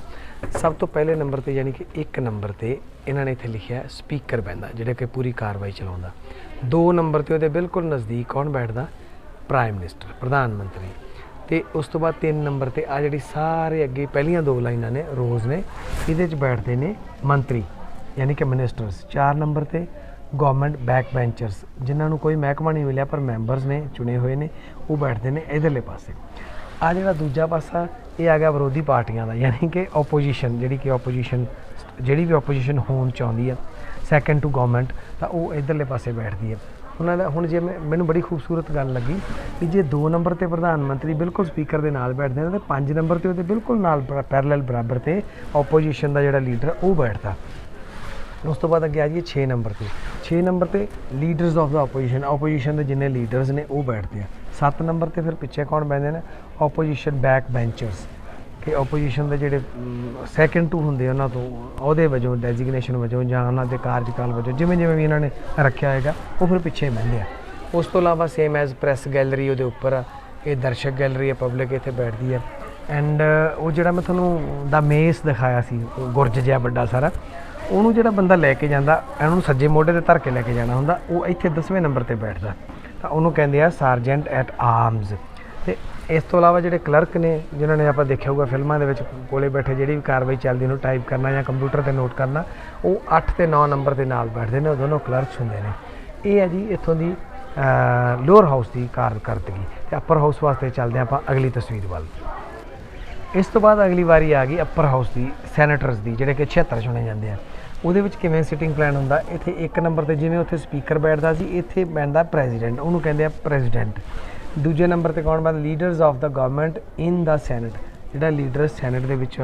ਸਭ ਤੋਂ ਪਹਿਲੇ ਨੰਬਰ ਤੇ ਯਾਨੀ ਕਿ ਇੱਕ ਨੰਬਰ ਤੇ ਇਹਨਾਂ ਨੇ ਇੱਥੇ ਲਿਖਿਆ ਸਪੀਕਰ ਬੈਂਦਾ, ਜਿਹੜਾ ਕਿ ਪੂਰੀ ਕਾਰਵਾਈ ਚਲਾਉਂਦਾ। ਦੋ ਨੰਬਰ ਤੇ ਉਹਦੇ ਬਿਲਕੁਲ ਨਜ਼ਦੀਕ ਕੌਣ ਬੈਠਦਾ? ਪ੍ਰਾਈਮ ਮਿਨਿਸਟਰ ਪ੍ਰਧਾਨ ਮੰਤਰੀ। ਤੇ ਉਸ ਤੋਂ ਬਾਅਦ ਤਿੰਨ ਨੰਬਰ ਤੇ ਆ ਜਿਹੜੀ ਸਾਰੇ ਅੱਗੇ ਪਹਿਲੀਆਂ ਦੋ ਲਾਈਨਾਂ ਨੇ, ਰੋਜ਼ ਨੇ, ਇਹਦੇ 'ਚ ਬੈਠਦੇ ਨੇ ਮੰਤਰੀ, ਯਾਨੀ ਕਿ ਮਿਨਿਸਟਰਸ ਚਾਰ ਨੰਬਰ ਤੇ ਗਵਰਨਮੈਂਟ ਬੈਕ ਬੈਂਚਰਸ ਜਿਨ੍ਹਾਂ ਨੂੰ ਕੋਈ ਮਹਿਕਮਾ ਨਹੀਂ ਮਿਲਿਆ, ਪਰ ਮੈਂਬਰਸ ਨੇ, ਚੁਣੇ ਹੋਏ ਨੇ, ਉਹ ਬੈਠਦੇ ਨੇ ਇਧਰਲੇ ਪਾਸੇ। ਆ ਜਿਹੜਾ ਦੂਜਾ ਪਾਸਾ, ਇਹ ਆ ਗਿਆ ਵਿਰੋਧੀ ਪਾਰਟੀਆਂ ਦਾ, ਯਾਨੀ ਕਿ ਆਪੋਜੀਸ਼ਨ ਜਿਹੜੀ ਕਿ ਆਪੋਜੀਸ਼ਨ ਜਿਹੜੀ ਵੀ ਆਪੋਜੀਸ਼ਨ ਹੋਣ ਚਾਹੁੰਦੀ ਆ ਸੈਕੰਡ ਟੂ ਗਵਰਨਮੈਂਟ ਤਾਂ ਉਹ ਇਧਰਲੇ ਪਾਸੇ ਬੈਠਦੀ ਹੈ ਉਹਨਾਂ ਦਾ, ਹੁਣ ਜੇ ਮੈਂ- ਮੈਨੂੰ ਬੜੀ ਖੂਬਸੂਰਤ ਗੱਲ ਲੱਗੀ ਕਿ ਜੇ 2 ਨੰਬਰ ਤੇ ਪ੍ਰਧਾਨ ਮੰਤਰੀ ਬਿਲਕੁਲ ਸਪੀਕਰ ਦੇ ਨਾਲ ਬੈਠਦੇ ਨੇ, ਤੇ 5 ਨੰਬਰ ਤੇ ਉਹਦੇ ਬਿਲਕੁਲ ਨਾਲ ਪੈਰਲਲ ਬਰਾਬਰ ਤੇ ਆਪੋਜੀਸ਼ਨ ਦਾ ਜਿਹੜਾ ਲੀਡਰ ਉਹ ਬੈਠਦਾ। ਉਸ ਤੋਂ ਬਾਅਦ ਅੱਗੇ ਆ ਜਾਈਏ 6 ਨੰਬਰ ਤੇ। 6 ਨੰਬਰ ਤੇ leaders of the opposition opposition ਦੇ ਜਿੰਨੇ ਲੀਡਰਸ ਨੇ, ਉਹ ਬੈਠਦੇ ਆ। 7 ਨੰਬਰ ਤੇ ਫਿਰ ਪਿੱਛੇ ਕੌਣ ਬੈਠਦੇ ਨੇ? ਆਪੋਜੀਸ਼ਨ ਬੈਕ ਬੈਂਚਰਸ ਕਿ ਆਪੋਜੀਸ਼ਨ ਦੇ ਜਿਹੜੇ ਸੈਕੰਡ ਟੂ ਹੁੰਦੇ ਆ ਉਹਨਾਂ ਤੋਂ, ਉਹਦੇ ਵਜੋਂ ਡੈਜ਼ਿਗਨੇਸ਼ਨ ਵਜੋਂ ਜਾਂ ਉਹਨਾਂ ਦੇ ਕਾਰਜਕਾਲ ਵਜੋਂ ਜਿਵੇਂ ਜਿਵੇਂ ਵੀ ਇਹਨਾਂ ਨੇ ਰੱਖਿਆ ਹੋਏਗਾ, ਉਹ ਫਿਰ ਪਿੱਛੇ ਬਹਿੰਦੇ ਆ। ਉਸ ਤੋਂ ਇਲਾਵਾ ਸੇਮ ਐਜ਼ ਪ੍ਰੈਸ ਗੈਲਰੀ ਉਹਦੇ ਉੱਪਰ ਆ, ਇਹ ਦਰਸ਼ਕ ਗੈਲਰੀ ਹੈ ਪਬਲਿਕ ਇੱਥੇ ਬੈਠਦੀ ਹੈ ਐਂਡ ਉਹ ਜਿਹੜਾ ਮੈਂ ਤੁਹਾਨੂੰ ਦਾ ਮੇਸ ਦਿਖਾਇਆ ਸੀ ਗੁਰਜ ਜਿਹਾ ਵੱਡਾ ਸਾਰਾ, ਉਹਨੂੰ ਜਿਹੜਾ ਬੰਦਾ ਲੈ ਕੇ ਜਾਂਦਾ, ਇਹਨੂੰ ਸੱਜੇ ਮੋਢੇ ਤੇ ਧਰ ਕੇ ਲੈ ਕੇ ਜਾਣਾ ਹੁੰਦਾ, ਉਹ ਇੱਥੇ 10ਵੇਂ ਨੰਬਰ ਤੇ ਬੈਠਦਾ। ਤਾਂ ਉਹਨੂੰ ਕਹਿੰਦੇ ਆ ਸਰਜੈਂਟ ਐਟ ਆਰਮਸ ਤੇ ਇਸ ਤੋਂ ਇਲਾਵਾ ਜਿਹੜੇ ਕਲਰਕ ਨੇ, ਜਿਨ੍ਹਾਂ ਨੇ ਆਪਾਂ ਦੇਖਿਆ ਹੋਊਗਾ ਫਿਲਮਾਂ ਦੇ ਵਿੱਚ ਕੋਲੇ ਬੈਠੇ ਜਿਹੜੀ ਵੀ ਕਾਰਵਾਈ ਚੱਲਦੀ ਉਹਨੂੰ ਟਾਈਪ ਕਰਨਾ ਜਾਂ ਕੰਪਿਊਟਰ ਤੇ ਨੋਟ ਕਰਨਾ, ਉਹ 8 ਤੇ 9 ਨੰਬਰ ਦੇ ਨਾਲ ਬੈਠਦੇ ਨੇ, ਉਹ ਦੋਨੋਂ ਕਲਰਕਸ ਹੁੰਦੇ ਨੇ। ਇਹ ਹੈ ਜੀ ਇੱਥੋਂ ਦੀ ਲੋਅਰ ਹਾਊਸ ਦੀ ਕਾਰਕਰਦਗੀ ਤੇ ਅਪਰ ਹਾਊਸ ਵਾਸਤੇ ਚੱਲਦੇ ਹਾਂ ਆਪਾਂ ਅਗਲੀ ਤਸਵੀਰ ਵੱਲ। ਇਸ ਤੋਂ ਬਾਅਦ ਅਗਲੀ ਵਾਰੀ ਆ ਗਈ ਅਪਰ ਹਾਊਸ ਦੀ ਸੈਨੇਟਰਸ ਦੀ, ਜਿਹੜੇ ਕਿ 76 ਚੁਣੇ ਜਾਂਦੇ ਆ। ਉਹਦੇ ਵਿੱਚ ਕਿਵੇਂ ਸਿਟਿੰਗ ਪਲਾਨ ਹੁੰਦਾ, ਇੱਥੇ ਇੱਕ ਨੰਬਰ ਤੇ ਜਿਵੇਂ ਉੱਥੇ ਸਪੀਕਰ ਬੈਠਦਾ ਸੀ, ਇੱਥੇ ਬੈਠਦਾ ਪ੍ਰੈਜ਼ੀਡੈਂਟ ਉਹਨੂੰ ਕਹਿੰਦੇ ਆ ਪ੍ਰੈਜ਼ੀਡੈਂਟ ਦੂਜੇ ਨੰਬਰ ਤੇ ਕੌਣ ਬੈਠਦਾ leaders of the government in the senate ਜਿਹੜਾ ਲੀਡਰ ਸੈਨੇਟ ਦੇ ਵਿੱਚ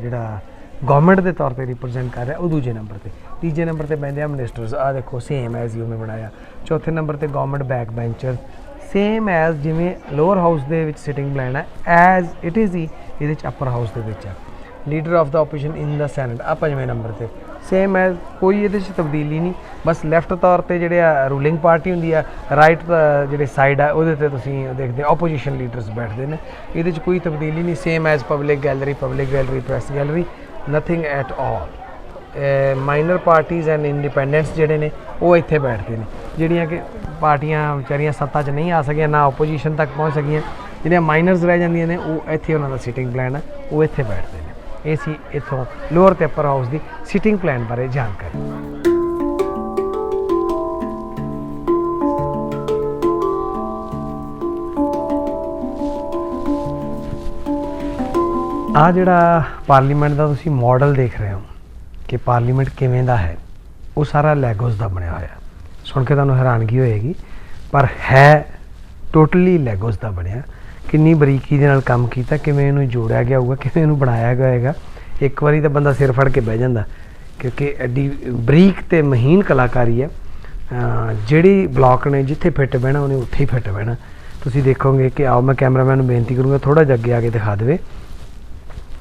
ਜਿਹੜਾ ਗਵਰਨਮੈਂਟ ਦੇ ਤੌਰ ਤੇ ਰਿਪਰੈਜ਼ੈਂਟ ਕਰ ਰਿਹਾ, ਉਹ ਦੂਜੇ ਨੰਬਰ ਤੇ। ਤੀਜੇ ਨੰਬਰ ਤੇ ਬੈਠਦੇ ਆ ਮਿਨਿਸਟਰਸ ਆ ਦੇਖੋ ਸੇਮ ਐਜ਼ ਯੂ ਮੈਂ ਬਣਾਇਆ। ਚੌਥੇ ਨੰਬਰ ਤੇ government back bencher same as ਜਿਵੇਂ ਲੋਅਰ ਹਾਊਸ ਦੇ ਵਿੱਚ ਸਿਟਿੰਗ ਪਲਾਨ ਹੈ ਐਜ਼ ਇਟ ਇਜ਼ ਹੀ ਇਹਦੇ ਚ ਅਪਰ ਹਾਊਸ ਦੇ ਵਿੱਚ ਆ। Leader of the opposition in the Senate ਆ ਪੰਜਵੇਂ ਨੰਬਰ ਤੇ। ਸੇਮ ਐਜ਼ ਕੋਈ ਇਹਦੇ ਚ ਤਬਦੀਲੀ ਨਹੀਂ। ਬਸ ਲੈਫਟ ਤੌਰ ਤੇ ਜਿਹੜੇ ਆ ਰੂਲਿੰਗ ਪਾਰਟੀ ਹੁੰਦੀ ਆ ਰਾਈਟ ਜਿਹੜੇ ਸਾਈਡ ਆ, ਉਹਦੇ ਤੇ ਤੁਸੀਂ ਦੇਖਦੇ ਆਪੋਜੀਸ਼ਨ ਲੀਡਰਸ ਬੈਠਦੇ ਨੇ। ਇਹਦੇ ਚ ਕੋਈ ਤਬਦੀਲੀ ਨਹੀਂ same as public gallery public gallery press gallery nothing at all minor ਪਾਰਟੀਆਂ ਐਂਡ ਇੰਡੀਪੈਂਡੈਂਟਸ ਜਿਹੜੇ ਨੇ, ਉਹ ਇੱਥੇ ਬੈਠਦੇ ਨੇ। ਜਿਹੜੀਆਂ ਕਿ ਪਾਰਟੀਆਂ ਵਿਚਾਰੀਆਂ ਸੱਤਾ 'ਚ ਨਹੀਂ ਆ ਸਕੀਆਂ, ਨਾ ਆਪੋਜੀਸ਼ਨ ਤੱਕ ਪਹੁੰਚ ਸਕੀਆਂ। ਜਿਹੜੀਆਂ ਮਾਈਨਰਸ ਰਹਿ ਜਾਂਦੀਆਂ ਨੇ, ਉਹ ਇੱਥੇ ਉਹਨਾਂ ਦਾ ਸਿਟਿੰਗ ਪਲਾਨ ਹੈ ਉਹ ਇੱਥੇ ਬੈਠਦੇ ਨੇ। ਇਹ ਸੀ ਇੱਥੋਂ ਲੋਅਰ ਤੇ ਅਪਰ ਹਾਊਸ ਦੀ ਸਿਟਿੰਗ ਪਲਾਨ ਬਾਰੇ ਜਾਣਕਾਰੀ ਆ ਜਿਹੜਾ ਪਾਰਲੀਮੈਂਟ ਦਾ ਤੁਸੀਂ ਮਾਡਲ ਦੇਖ ਰਹੇ ਹੋ ਕਿ ਪਾਰਲੀਮੈਂਟ ਕਿਵੇਂ ਦਾ ਹੈ ਉਹ ਸਾਰਾ ਲੈਗੋਸ ਦਾ ਬਣਿਆ ਹੋਇਆ ਸੁਣ ਕੇ ਤੁਹਾਨੂੰ ਹੈਰਾਨਗੀ ਹੋਏਗੀ ਪਰ ਹੈ ਟੋਟਲੀ ਲੈਗੋਸ ਦਾ ਬਣਿਆ ਕਿੰਨੀ ਬਰੀਕੀ ਦੇ ਨਾਲ ਕੰਮ ਕੀਤਾ, ਕਿਵੇਂ ਇਹਨੂੰ ਜੋੜਿਆ ਗਿਆ ਹੋਊਗਾ, ਕਿਵੇਂ ਇਹਨੂੰ ਬਣਾਇਆ ਗਿਆ ਹੋਏਗਾ। ਇੱਕ ਵਾਰੀ ਤਾਂ ਬੰਦਾ ਸਿਰ ਫੜ ਕੇ ਬਹਿ ਜਾਂਦਾ, ਕਿਉਂਕਿ ਐਡੀ ਬਰੀਕ ਤੇ ਮਹੀਨ ਕਲਾਕਾਰੀ ਹੈ। ਜਿਹੜੀ ਬਲੌਕ ਨੇ ਜਿੱਥੇ ਫਿੱਟ ਬਹਿਣਾ, ਉਹਨੇ ਉੱਥੇ ਹੀ ਫਿੱਟ ਬਹਿਣਾ। ਤੁਸੀਂ ਦੇਖੋਗੇ ਕਿ ਆਓ, ਮੈਂ ਕੈਮਰਾਮੈਨ ਨੂੰ ਬੇਨਤੀ ਕਰੂੰਗਾ ਥੋੜਾ ਜਿਹਾ ਅੱਗੇ ਆ ਕੇ ਦਿਖਾ ਦੇਵੇ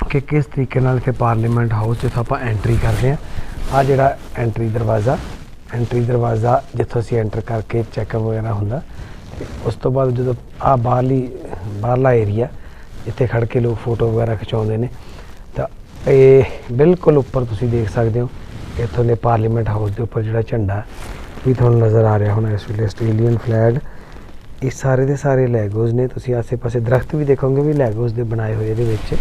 ਕਿ ਕਿਸ ਤਰੀਕੇ ਨਾਲ ਇੱਥੇ ਪਾਰਲੀਮੈਂਟ ਹਾਊਸ ਜਿੱਥੋਂ ਆਪਾਂ ਐਂਟਰੀ ਕਰਦੇ ਆ ਆ ਜਿਹੜਾ ਐਂਟਰੀ ਦਰਵਾਜ਼ਾ ਐਂਟਰੀ ਦਰਵਾਜ਼ਾ ਜਿੱਥੋਂ ਅਸੀਂ ਐਂਟਰ ਕਰਕੇ ਚੈੱਕਅਪ ਵਗੈਰਾ ਹੁੰਦਾ ਉਸ ਤੋਂ ਬਾਅਦ ਜਦੋਂ ਆ ਬਾਹਰਲੀ, ਬਾਹਰਲਾ ਏਰੀਆ ਇੱਥੇ ਖੜ ਕੇ ਲੋਕ ਫੋਟੋ ਵਗੈਰਾ ਖਿਚਾਉਂਦੇ ਨੇ, ਤਾਂ ਇਹ ਬਿਲਕੁਲ ਉੱਪਰ ਤੁਸੀਂ ਦੇਖ ਸਕਦੇ ਹੋ, ਇੱਥੋਂ ਦੇ ਪਾਰਲੀਮੈਂਟ ਹਾਊਸ ਦੇ ਉੱਪਰ ਜਿਹੜਾ ਝੰਡਾ ਵੀ ਤੁਹਾਨੂੰ ਨਜ਼ਰ ਆ ਰਿਹਾ ਹੋਣਾ, ਇਸ ਵੇਲੇ ਆਸਟ੍ਰੇਲੀਅਨ ਫਲੈਗ ਇਹ ਸਾਰੇ ਦੇ ਸਾਰੇ ਲੈਗੋਜ਼ ਨੇ, ਤੁਸੀਂ ਆਸੇ-ਪਾਸੇ ਦਰਖਤ ਵੀ ਦੇਖੋਗੇ, ਵੀ ਲੈਗੋਜ਼ ਦੇ ਬਣਾਏ ਹੋਏ ਇਹਦੇ ਵਿੱਚ।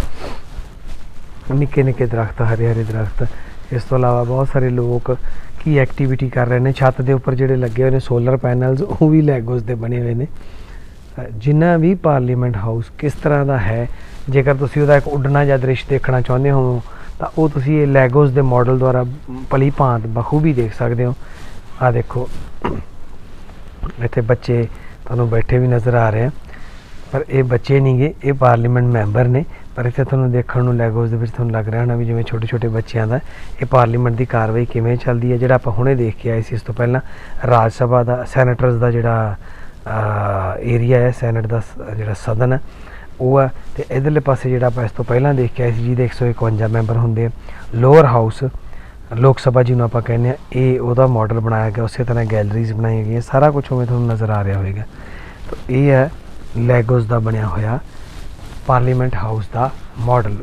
ਨਿੱਕੇ ਨਿੱਕੇ ਦਰਖਤ ਹਰੇ ਹਰੇ ਦਰਖਤ। ਇਸ ਤੋਂ ਇਲਾਵਾ ਬਹੁਤ ਸਾਰੇ ਲੋਕ ਕੀ ਐਕਟੀਵਿਟੀ ਕਰ ਰਹੇ ਨੇ, ਛੱਤ ਦੇ ਉੱਪਰ ਜਿਹੜੇ ਲੱਗੇ ਹੋਏ ਨੇ ਸੋਲਰ ਪੈਨਲਸ ਉਹ ਵੀ ਲੈਗੋਸ ਦੇ ਬਣੇ ਹੋਏ ਨੇ। ਜਿੰਨਾ ਵੀ ਪਾਰਲੀਮੈਂਟ ਹਾਊਸ ਕਿਸ ਤਰ੍ਹਾਂ ਦਾ ਹੈ, ਜੇਕਰ ਤੁਸੀਂ ਉਹਦਾ ਇੱਕ ਉੱਡਣਾ ਜਾਂ ਦ੍ਰਿਸ਼ ਦੇਖਣਾ ਚਾਹੁੰਦੇ ਹੋ, ਤਾਂ ਉਹ ਤੁਸੀਂ ਇਹ ਲੈਗੋਸ ਦੇ ਮਾਡਲ ਦੁਆਰਾ ਭਲੀ ਭਾਂਤ ਬਖੂਬੀ ਦੇਖ ਸਕਦੇ ਹੋ। ਆ ਦੇਖੋ, ਇੱਥੇ ਬੱਚੇ ਤੁਹਾਨੂੰ ਬੈਠੇ ਵੀ ਨਜ਼ਰ ਆ ਰਹੇ ਆ। ਪਰ ਇਹ ਬੱਚੇ ਨਹੀਂਗੇ ਇਹ ਪਾਰਲੀਮੈਂਟ ਮੈਂਬਰ ਨੇ। ਪਰ ਇੱਥੇ ਤੁਹਾਨੂੰ ਦੇਖਣ ਨੂੰ ਲੈਗੋਸ ਦੇ ਵਿੱਚ ਤੁਹਾਨੂੰ ਲੱਗ ਰਿਹਾ ਹੋਣਾ ਵੀ ਜਿਵੇਂ ਛੋਟੇ ਛੋਟੇ ਬੱਚਿਆਂ ਦਾ ਇਹ ਪਾਰਲੀਮੈਂਟ ਦੀ ਕਾਰਵਾਈ ਕਿਵੇਂ ਚੱਲਦੀ ਹੈ, ਜਿਹੜਾ ਆਪਾਂ ਹੁਣੇ ਦੇਖ ਕੇ ਆਏ ਸੀ ਇਸ ਤੋਂ ਪਹਿਲਾਂ ਰਾਜ ਸਭਾ ਦਾ, ਸੈਨੇਟਰਸ ਦਾ ਜਿਹੜਾ ਏਰੀਆ ਹੈ, ਸੈਨੇਟ ਦਾ ਸ- ਜਿਹੜਾ ਸਦਨ ਹੈ, ਉਹ ਹੈ। ਤੇ ਇਧਰਲੇ ਪਾਸੇ ਜਿਹੜਾ ਆਪਾਂ ਇਸ ਤੋਂ ਪਹਿਲਾਂ ਦੇਖ ਕੇ ਆਏ ਸੀ, ਜਿਹਦੇ 151 ਮੈਂਬਰ ਹੁੰਦੇ ਆ, ਲੋਅਰ ਹਾਊਸ, ਲੋਕ ਸਭਾ ਜਿਹਨੂੰ ਆਪਾਂ ਕਹਿੰਦੇ ਆ ਇਹ ਉਹਦਾ ਮਾਡਲ ਬਣਾਇਆ ਗਿਆ, ਉਸੇ ਤਰ੍ਹਾਂ ਗੈਲਰੀਜ਼ ਬਣਾਈਆਂ ਗਈਆਂ, ਸਾਰਾ ਕੁਝ ਉਵੇਂ ਤੁਹਾਨੂੰ ਨਜ਼ਰ ਆ ਰਿਹਾ ਹੋਵੇਗਾ। ਤਾਂ ਇਹ ਹੈ ਲੈਗੋਸ ਦਾ ਬਣਿਆ ਹੋਇਆ ਪਾਰਲੀਮੈਂਟ ਹਾਊਸ ਦਾ ਮਾਡਲ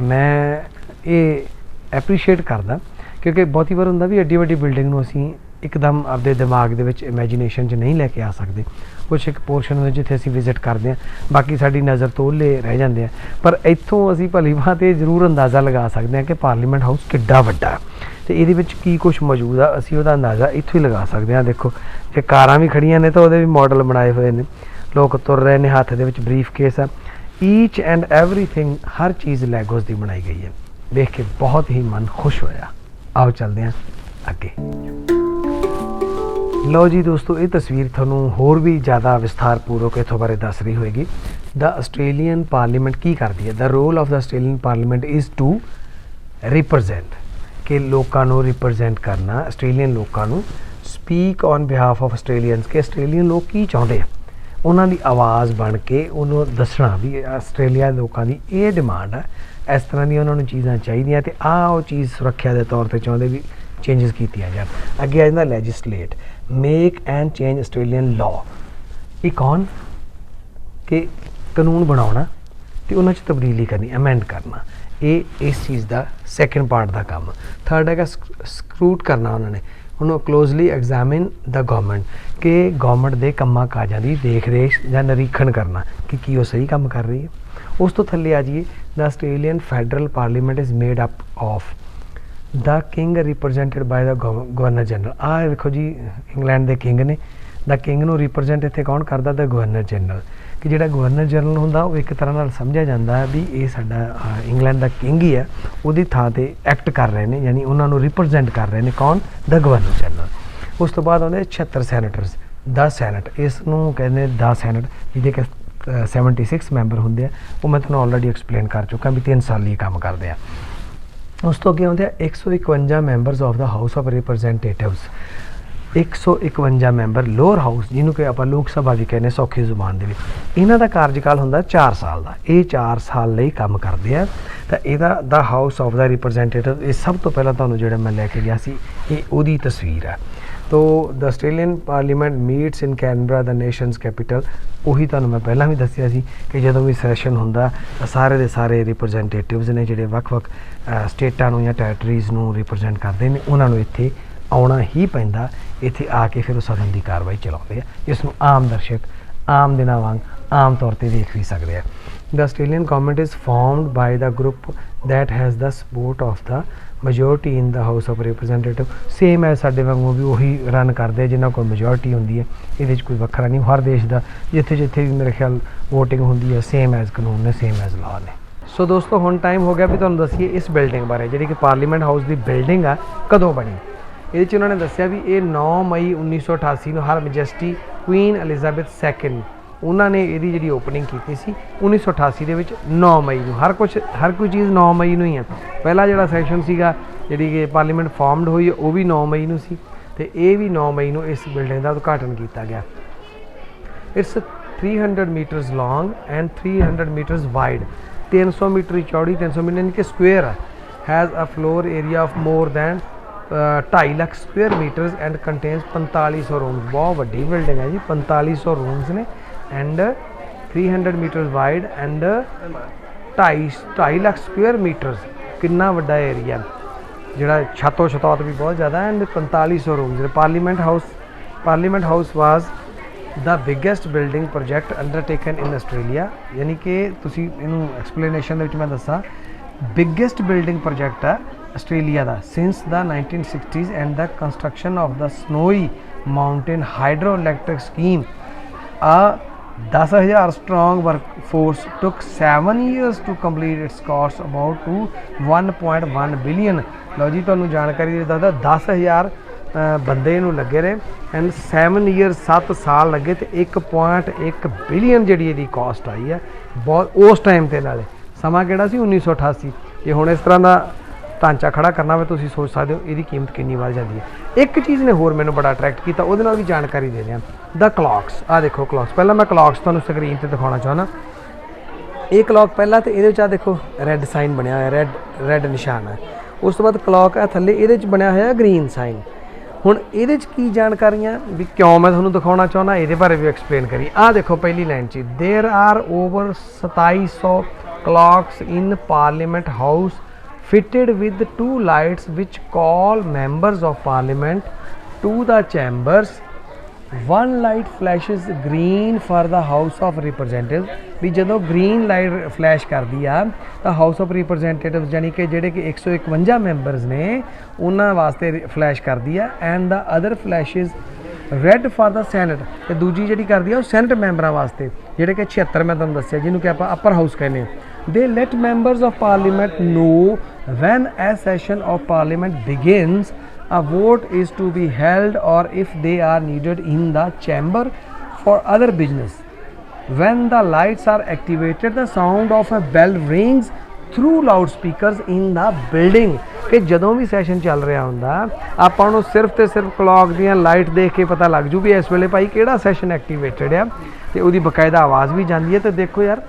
ਮੈਂ ਇਹ ਐਪਰੀਸ਼ੀਏਟ ਕਰਦਾ, ਕਿਉਂਕਿ ਬਹੁਤੀ ਵਾਰ ਹੁੰਦਾ ਵੀ ਐਡੀ ਵੱਡੀ ਬਿਲਡਿੰਗ ਨੂੰ ਅਸੀਂ ਇੱਕਦਮ ਆਪਦੇ ਦਿਮਾਗ ਦੇ ਵਿੱਚ ਇਮੇਜਿਨੇਸ਼ਨ 'ਚ ਨਹੀਂ ਲੈ ਕੇ ਆ ਸਕਦੇ। ਕੁਝ ਇੱਕ ਪੋਰਸ਼ਨ ਹੁੰਦੇ ਜਿੱਥੇ ਅਸੀਂ ਵਿਜ਼ਿਟ ਕਰਦੇ ਹਾਂ, ਬਾਕੀ ਸਾਡੀ ਨਜ਼ਰ ਤੋਂ ਉਹਲੇ ਰਹਿ ਜਾਂਦੇ ਆ ਪਰ ਇੱਥੋਂ ਅਸੀਂ ਭਲੀ ਭਾਂਤ ਇਹ ਜ਼ਰੂਰ ਅੰਦਾਜ਼ਾ ਲਗਾ ਸਕਦੇ ਹਾਂ ਕਿ ਪਾਰਲੀਮੈਂਟ ਹਾਊਸ ਕਿੱਡਾ ਵੱਡਾ ਹੈ। ਤੇ ਇਹਦੇ ਵਿੱਚ ਕੀ ਕੁਝ ਮੌਜੂਦ ਆ, ਅਸੀਂ ਉਹਦਾ ਅੰਦਾਜ਼ਾ ਇੱਥੋਂ ਹੀ ਲਗਾ ਸਕਦੇ ਹਾਂ। ਦੇਖੋ, ਜੇ ਕਾਰਾਂ ਵੀ ਖੜੀਆਂ ਨੇ ਤਾਂ ਉਹਦੇ ਵੀ ਮਾਡਲ ਬਣਾਏ ਹੋਏ ਨੇ। ਲੋਕ ਤੁਰ ਰਹੇ ਨੇ, ਹੱਥ ਦੇ ਵਿੱਚ ਬਰੀਫ ਕੇਸ ਆ। ਈਚ ਐਂਡ ਐਵਰੀਥਿੰਗ ਹਰ ਚੀਜ਼ ਲੈਗੋਸ ਦੀ ਬਣਾਈ ਗਈ ਹੈ। ਦੇਖ ਕੇ ਬਹੁਤ ਹੀ ਮਨ ਖੁਸ਼ ਹੋਇਆ। ਆਓ ਚੱਲਦੇ ਹਾਂ ਅੱਗੇ। ਲਓ ਜੀ ਦੋਸਤੋ, ਇਹ ਤਸਵੀਰ ਤੁਹਾਨੂੰ ਹੋਰ ਵੀ ਜ਼ਿਆਦਾ ਵਿਸਥਾਰਪੂਰਵਕ ਇਥੋਂ ਬਾਰੇ ਦੱਸ ਰਹੀ ਹੋਏਗੀ। ਦਾ ਆਸਟ੍ਰੇਲੀਅਨ ਪਾਰਲੀਮੈਂਟ ਕੀ ਕਰਦੀ ਹੈ? The role of the Australian parliament is to represent ਕਿ ਲੋਕਾਂ ਨੂੰ ਰਿਪਰੈਜ਼ੈਂਟ ਕਰਨਾ ਆਸਟ੍ਰੇਲੀਅਨ ਲੋਕਾਂ ਨੂੰ speak on behalf of Australians ਕਿ ਆਸਟ੍ਰੇਲੀਅਨ ਲੋਕ ਕੀ ਚਾਹੁੰਦੇ ਆ? ਉਹਨਾਂ ਦੀ ਆਵਾਜ਼ ਬਣ ਕੇ ਉਹਨੂੰ ਦੱਸਣਾ ਵੀ ਆਸਟ੍ਰੇਲੀਆ ਦੇ ਲੋਕਾਂ ਦੀ ਇਹ ਡਿਮਾਂਡ ਹੈ ਇਸ ਤਰ੍ਹਾਂ ਦੀਆਂ ਉਹਨਾਂ ਨੂੰ ਚੀਜ਼ਾਂ ਚਾਹੀਦੀਆਂ ਤੇ ਆ ਉਹ ਚੀਜ਼ ਸੁਰੱਖਿਆ ਦੇ ਤੌਰ ਤੇ ਚਾਹੁੰਦੇ ਵੀ ਚੇਂਜਸ ਕੀਤੀਆਂ ਜਾਣ। ਅੱਗੇ ਆ ਜਾਂਦਾ legislate make and change Australian law ਇਹ ਕੌਣ? ਕਿ ਕਾਨੂੰਨ ਬਣਾਉਣਾ ਤੇ ਉਹਨਾਂ 'ਚ ਤਬਦੀਲੀ ਕਰਨੀ ਅਮੈਂਡ ਕਰਨਾ। ਇਹ ਇਸ ਚੀਜ਼ ਦਾ ਸੈਕੰਡ ਪਾਰਟ ਦਾ ਕੰਮ। ਥਰਡ ਹੈਗਾ ਸਕਰੂਟ ਕਰਨਾ ਉਹਨਾਂ ਨੇ। ਉਹਨੂੰ ਕਲੋਜ਼ਲੀ ਐਗਜ਼ਾਮਿਨ ਦਾ ਗਵਰਨਮੈਂਟ ਕਿ ਗਵਰਨਮੈਂਟ ਦੇ ਕੰਮਾਂ ਕਾਜਾਂ ਦੀ ਦੇਖਰੇਖ ਜਾਂ ਨਿਰੀਖਣ ਕਰਨਾ, ਕਿ ਕੀ ਉਹ ਸਹੀ ਕੰਮ ਕਰ ਰਹੀ ਹੈ। ਉਸ ਤੋਂ ਥੱਲੇ ਆ ਜਾਈਏ the Australian federal parliament is made up of the king represented by the governor general ਆ ਵੇਖੋ ਜੀ, ਇੰਗਲੈਂਡ ਦੇ ਕਿੰਗ ਨੇ। ਦਾ ਕਿੰਗ ਨੂੰ ਰਿਪਰੈਜ਼ੈਂਟ ਇੱਥੇ ਕੌਣ ਕਰਦਾ? ਦਾ ਗਵਰਨਰ ਜਨਰਲ ਕਿ ਜਿਹੜਾ ਗਵਰਨਰ ਜਨਰਲ ਹੁੰਦਾ ਉਹ ਇੱਕ ਤਰ੍ਹਾਂ ਨਾਲ ਸਮਝਿਆ ਜਾਂਦਾ ਹੈ ਵੀ ਇਹ ਸਾਡਾ ਇੰਗਲੈਂਡ ਦਾ ਕਿੰਗ ਹੀ ਹੈ। ਉਹਦੀ ਥਾਂ ਤੇ ਐਕਟ ਕਰ ਰਹੇ ਨੇ ਯਾਨੀ ਉਹਨਾਂ ਨੂੰ ਰਿਪਰੈਜ਼ੈਂਟ ਕਰ ਰਹੇ ਨੇ ਕੌਣ? ਦਾ ਗਵਰਨਰ ਜਨਰਲ ਉਸ ਤੋਂ ਬਾਅਦ ਆਉਂਦੇ 76 ਸੈਨੇਟਰਸ 10 ਸੈਨੇਟ ਇਸ ਨੂੰ ਕਹਿੰਦੇ 10 ਸੈਨੇਟ ਜਿਹਦੇ ਕਿ ਅਹ, 76 ਮੈਂਬਰ ਹੁੰਦੇ ਆ। ਉਹ ਮੈਂ ਤੁਹਾਨੂੰ ਆਲਰੇਡੀ ਐਕਸਪਲੇਨ ਕਰ ਚੁੱਕਾ ਵੀ 3 ਸਾਲ ਲਈ ਕੰਮ ਕਰਦੇ ਆ। ਉਸ ਤੋਂ ਅੱਗੇ ਆਉਂਦੇ ਆ 151 members of the house of representatives 151 member lower house, ਜਿਹਨੂੰ ਕਿ ਆਪਾਂ ਲੋਕ ਸਭਾ ਵੀ ਕਹਿੰਦੇ ਸੌਖੀ ਜ਼ੁਬਾਨ ਦੇ ਵਿੱਚ। ਇਹਨਾਂ ਦਾ ਕਾਰਜਕਾਲ ਹੁੰਦਾ 4 ਸਾਲ ਦਾ। ਇਹ 4 ਸਾਲ ਲਈ ਕੰਮ ਕਰਦੇ ਆ। ਤਾਂ ਇਹਦਾ the house of the representative ਇਹ ਸਭ ਤੋਂ ਪਹਿਲਾਂ ਤੁਹਾਨੂੰ ਜਿਹੜਾ ਮੈਂ ਲੈ ਕੇ ਗਿਆ ਸੀ, ਇਹ ਉਹਦੀ ਤਸਵੀਰ ਆ। ਤੋ the Australian parliament meets in Canberra the nation's capital ਉਹੀ ਤੁਹਾਨੂੰ ਮੈਂ ਪਹਿਲਾਂ ਵੀ ਦੱਸਿਆ ਸੀ ਕਿ ਜਦੋਂ ਵੀ ਸੈਸ਼ਨ ਹੁੰਦਾ, ਤਾਂ ਸਾਰੇ ਦੇ ਸਾਰੇ ਰਿਪਰੈਜ਼ੈਂਟੇਟਿਵਸ ਨੇ ਜਿਹੜੇ ਵੱਖ-ਵੱਖ ਸਟੇਟਾਂ ਨੂੰ ਜਾਂ ਟੈਰੀਟਰੀਜ਼ ਨੂੰ ਰਿਪਰੈਜ਼ੈਂਟ ਕਰਦੇ ਨੇ, ਉਹਨਾਂ ਨੂੰ ਇੱਥੇ ਆਉਣਾ ਹੀ ਪੈਂਦਾ। ਇੱਥੇ ਆ ਕੇ ਫਿਰ ਉਹ ਸਦਨ ਦੀ ਕਾਰਵਾਈ ਚਲਾਉਂਦੇ ਆ, ਜਿਸ ਨੂੰ ਆਮ ਦਰਸ਼ਕ, ਆਮ ਦਿਨਾਂ ਵਾਂਗ ਆਮ ਤੌਰ ਤੇ ਦੇਖ ਵੀ ਸਕਦੇ ਆ। The Australian government is formed by the group that has the support of the majority in the House of Representative same ਹੈ ਸਾਡੇ ਵਾਂਗੂ ਵੀ ਉਹੀ ਰਨ ਕਰਦੇ ਆ, ਜਿਨ੍ਹਾਂ ਕੋਲ ਮੈਜੋਰਟੀ ਹੁੰਦੀ ਹੈ। ਇਹਦੇ ਵਿੱਚ ਕੋਈ ਵੱਖਰਾ ਨਹੀਂ, ਹਰ ਦੇਸ਼ ਦਾ ਜਿੱਥੇ ਜਿੱਥੇ ਵੀ ਮੇਰੇ ਖਿਆਲ VOTING ਹੁੰਦੀ ਹੈ ਸੇਮ ਐਜ਼ ਕਾਨੂੰਨ ਨੇ ਸੇਮ ਐਜ਼ ਲਾਅ ਨੇ। ਸੋ ਦੋਸਤੋ, ਹੁਣ ਟਾਈਮ ਹੋ ਗਿਆ ਵੀ ਤੁਹਾਨੂੰ ਦੱਸੀਏ ਇਸ ਬਿਲਡਿੰਗ ਬਾਰੇ, ਜਿਹੜੀ ਕਿ ਪਾਰਲੀਮੈਂਟ ਹਾਊਸ ਦੀ ਬਿਲਡਿੰਗ ਆ, ਕਦੋਂ ਬਣੀ? ਇਹਦੇ ਚ ਉਹਨਾਂ ਨੇ ਦੱਸਿਆ ਵੀ ਇਹ 9 ਮਈ 1988 ਨੂੰ her Majesty Queen Elizabeth second ਉਹਨਾਂ ਨੇ ਇਹਦੀ ਜਿਹੜੀ ਓਪਨਿੰਗ ਕੀਤੀ ਸੀ 1988 ਦੇ ਵਿੱਚ 9 ਮਈ ਨੂੰ। ਹਰ ਕੁਝ ਹਰ ਕੋਈ ਚੀਜ਼ 9 ਮਈ ਨੂੰ ਹੀ ਹੈ ਪਹਿਲਾ ਜਿਹੜਾ ਸੈਸ਼ਨ ਸੀਗਾ, ਜਿਹੜੀ ਕਿ ਪਾਰਲੀਮੈਂਟ ਫਾਰਮਡ ਹੋਈ, ਉਹ ਵੀ 9 ਮਈ ਨੂੰ ਸੀ ਤੇ ਇਹ ਵੀ 9 ਮਈ ਨੂੰ ਇਸ ਬਿਲਡਿੰਗ ਦਾ ਉਦਘਾਟਨ ਕੀਤਾ ਗਿਆ। It's 300 metres long and 300 metres wide 300 metre ਦੀ ਚੌੜੀ 300 ਮੀਟਰ ਯਾਨੀ ਕਿ ਸਕੁਅਰ ਹੈ has a floor area of more than 2.5 lakh square metres and contains 4500 rooms ਬਹੁਤ ਵੱਡੀ ਬਿਲਡਿੰਗ ਹੈ ਜੀ 4500 ਰੂਮਸ ਨੇ and 300 metre wide and 2.5 2.5 lakh square metres ਕਿੰਨਾ ਵੱਡਾ ਏਰੀਆ ਜਿਹੜਾ ਛੱਤੋ ਛਤੌਤ ਵੀ ਬਹੁਤ ਜ਼ਿਆਦਾ and 4500 rooms parliament house parliament house was the biggest building project undertaken in Australia ਯਾਨੀ ਕਿ ਤੁਸੀਂ ਇਹਨੂੰ ਐਕਸਪਲੇਨੇਸ਼ਨ ਦੇ ਵਿੱਚ ਮੈਂ ਦੱਸਾਂ। ਬਿਗੇਸਟ ਬਿਲਡਿੰਗ ਪ੍ਰੋਜੈਕਟ ਹੈ। Australia the. Since the 1960s and the construction of the Snowy Mountain hydro electric scheme a 10000 strong workforce took 7 years to complete its cost about to 1.1 billion ਲਓ ਜੀ ਤੁਹਾਨੂੰ ਜਾਣਕਾਰੀ ਦੱਸਦਾ 10000 ਅ, ਬੰਦੇ ਇਹਨੂੰ ਲੱਗੇ ਰਹੇ ਐਂਡ 7 ਇਅਰ 7 ਸਾਲ ਲੱਗੇ ਤੇ 1.1 ਬਿਲੀਅਨ ਜਿਹੜੀ ਇਹਦੀ ਕਾਸਟ ਆਈ ਹੈ ਬਹੁਤ ਉਸ ਟਾਈਮ ਤੇ ਨਾਲੇ। ਸਮਾਂ ਕਿਹੜਾ ਸੀ? 1988 ਜੇ ਹੁਣ ਇਸ ਤਰ੍ਹਾਂ ਦਾ ਢਾਂਚਾ ਖੜਾ ਕਰਨਾ ਹੋਵੇ ਤੁਸੀਂ ਸੋਚ ਸਕਦੇ ਹੋ ਇਹਦੀ ਕੀਮਤ ਕਿੰਨੀ ਵੱਧ ਜਾਂਦੀ ਹੈ ਇੱਕ ਚੀਜ਼ ਨੇ ਹੋਰ ਮੈਨੂੰ ਬੜਾ ਅਟਰੈਕਟ ਕੀਤਾ ਉਹਦੇ ਨਾਲ ਵੀ ਜਾਣਕਾਰੀ ਦੇ ਦਿਆਂ ਦਾ ਕਲੌਕਸ ਆ ਦੇਖੋ ਕਲੌਕਸ ਪਹਿਲਾਂ ਮੈਂ ਕਲੌਕਸ ਤੁਹਾਨੂੰ ਸਕਰੀਨ ਤੇ ਦਿਖਾਉਣਾ ਚਾਹੁੰਦਾ ਇਹ ਕਲੌਕ ਪਹਿਲਾਂ ਤੇ ਇਹਦੇ ਵਿੱਚ ਆ ਦੇਖੋ ਰੈੱਡ ਸਾਈਨ ਬਣਿਆ ਹੋਇਆ ਰੈੱਡ ਰੈੱਡ ਨਿਸ਼ਾਨ ਹੈ ਉਸ ਤੋਂ ਬਾਅਦ ਕਲੌਕ ਹੈ ਥੱਲੇ ਇਹਦੇ ਵਿੱਚ ਬਣਿਆ ਹੋਇਆ ਗ੍ਰੀਨ ਸਾਈਨ ਹੁਣ ਇਹਦੇ ਵਿੱਚ ਕੀ ਜਾਣਕਾਰੀਆਂ ਵੀ ਕਿਉਂ ਮੈਂ ਤੁਹਾਨੂੰ ਦਿਖਾਉਣਾ ਚਾਹੁੰਦਾ ਇਹਦੇ ਬਾਰੇ ਵੀ ਐਕਸਪਲੇਨ ਕਰੀ ਆਹ ਦੇਖੋ ਪਹਿਲੀ ਲਾਈਨ 'ਚ there are over 2700 clocks in parliament house fitted with two lights which call members of parliament to the chambers one light flashes green for the house of representatives ਵੀ ਜਦੋਂ ਗ੍ਰੀਨ ਲਾਈਟ ਫਲੈਸ਼ ਕਰਦੀ ਆ ਤਾਂ house of representatives ਯਾਨੀ ਕਿ ਜਿਹੜੇ ਕਿ 151 members ਨੇ ਉਹਨਾਂ ਵਾਸਤੇ ਫਲੈਸ਼ ਕਰਦੀ ਆ and the other flashes red for the Senate ਤੇ ਦੂਜੀ ਜਿਹੜੀ ਕਰਦੀ ਆ ਉਹ ਸੈਨੇਟ ਮੈਂਬਰਾਂ ਵਾਸਤੇ ਜਿਹੜੇ ਕਿ 76 ਮੈਂ ਤੁਹਾਨੂੰ ਦੱਸਿਆ ਜਿਹਨੂੰ ਕਿ ਆਪਾਂ ਅਪਰ ਹਾਊਸ ਕਹਿੰਦੇ ਆ they let members of parliament know when a session of parliament begins a vote is to be held or if they are needed in the chamber for other business when the lights are activated the sound of a bell rings through loudspeakers in the building ਕਿ ਜਦੋਂ ਵੀ session ਚੱਲ ਰਿਹਾ ਹੁੰਦਾ ਆਪਾਂ ਨੂੰ ਸਿਰਫ ਤੇ ਸਿਰਫ ਕਲੌਕ ਦੀਆਂ ਲਾਈਟ ਦੇਖ ਕੇ ਪਤਾ ਲੱਗ ਜੂ ਵੀ ਇਸ ਵੇਲੇ ਭਾਈ ਕਿਹੜਾ ਸੈਸ਼ਨ ਐਕਟੀਵੇਟਡ ਆ ਤੇ ਉਹਦੀ ਬਕਾਇਦਾ ਆਵਾਜ਼ ਵੀ ਜਾਂਦੀ ਹੈ ਤੇ ਦੇਖੋ ਯਾਰ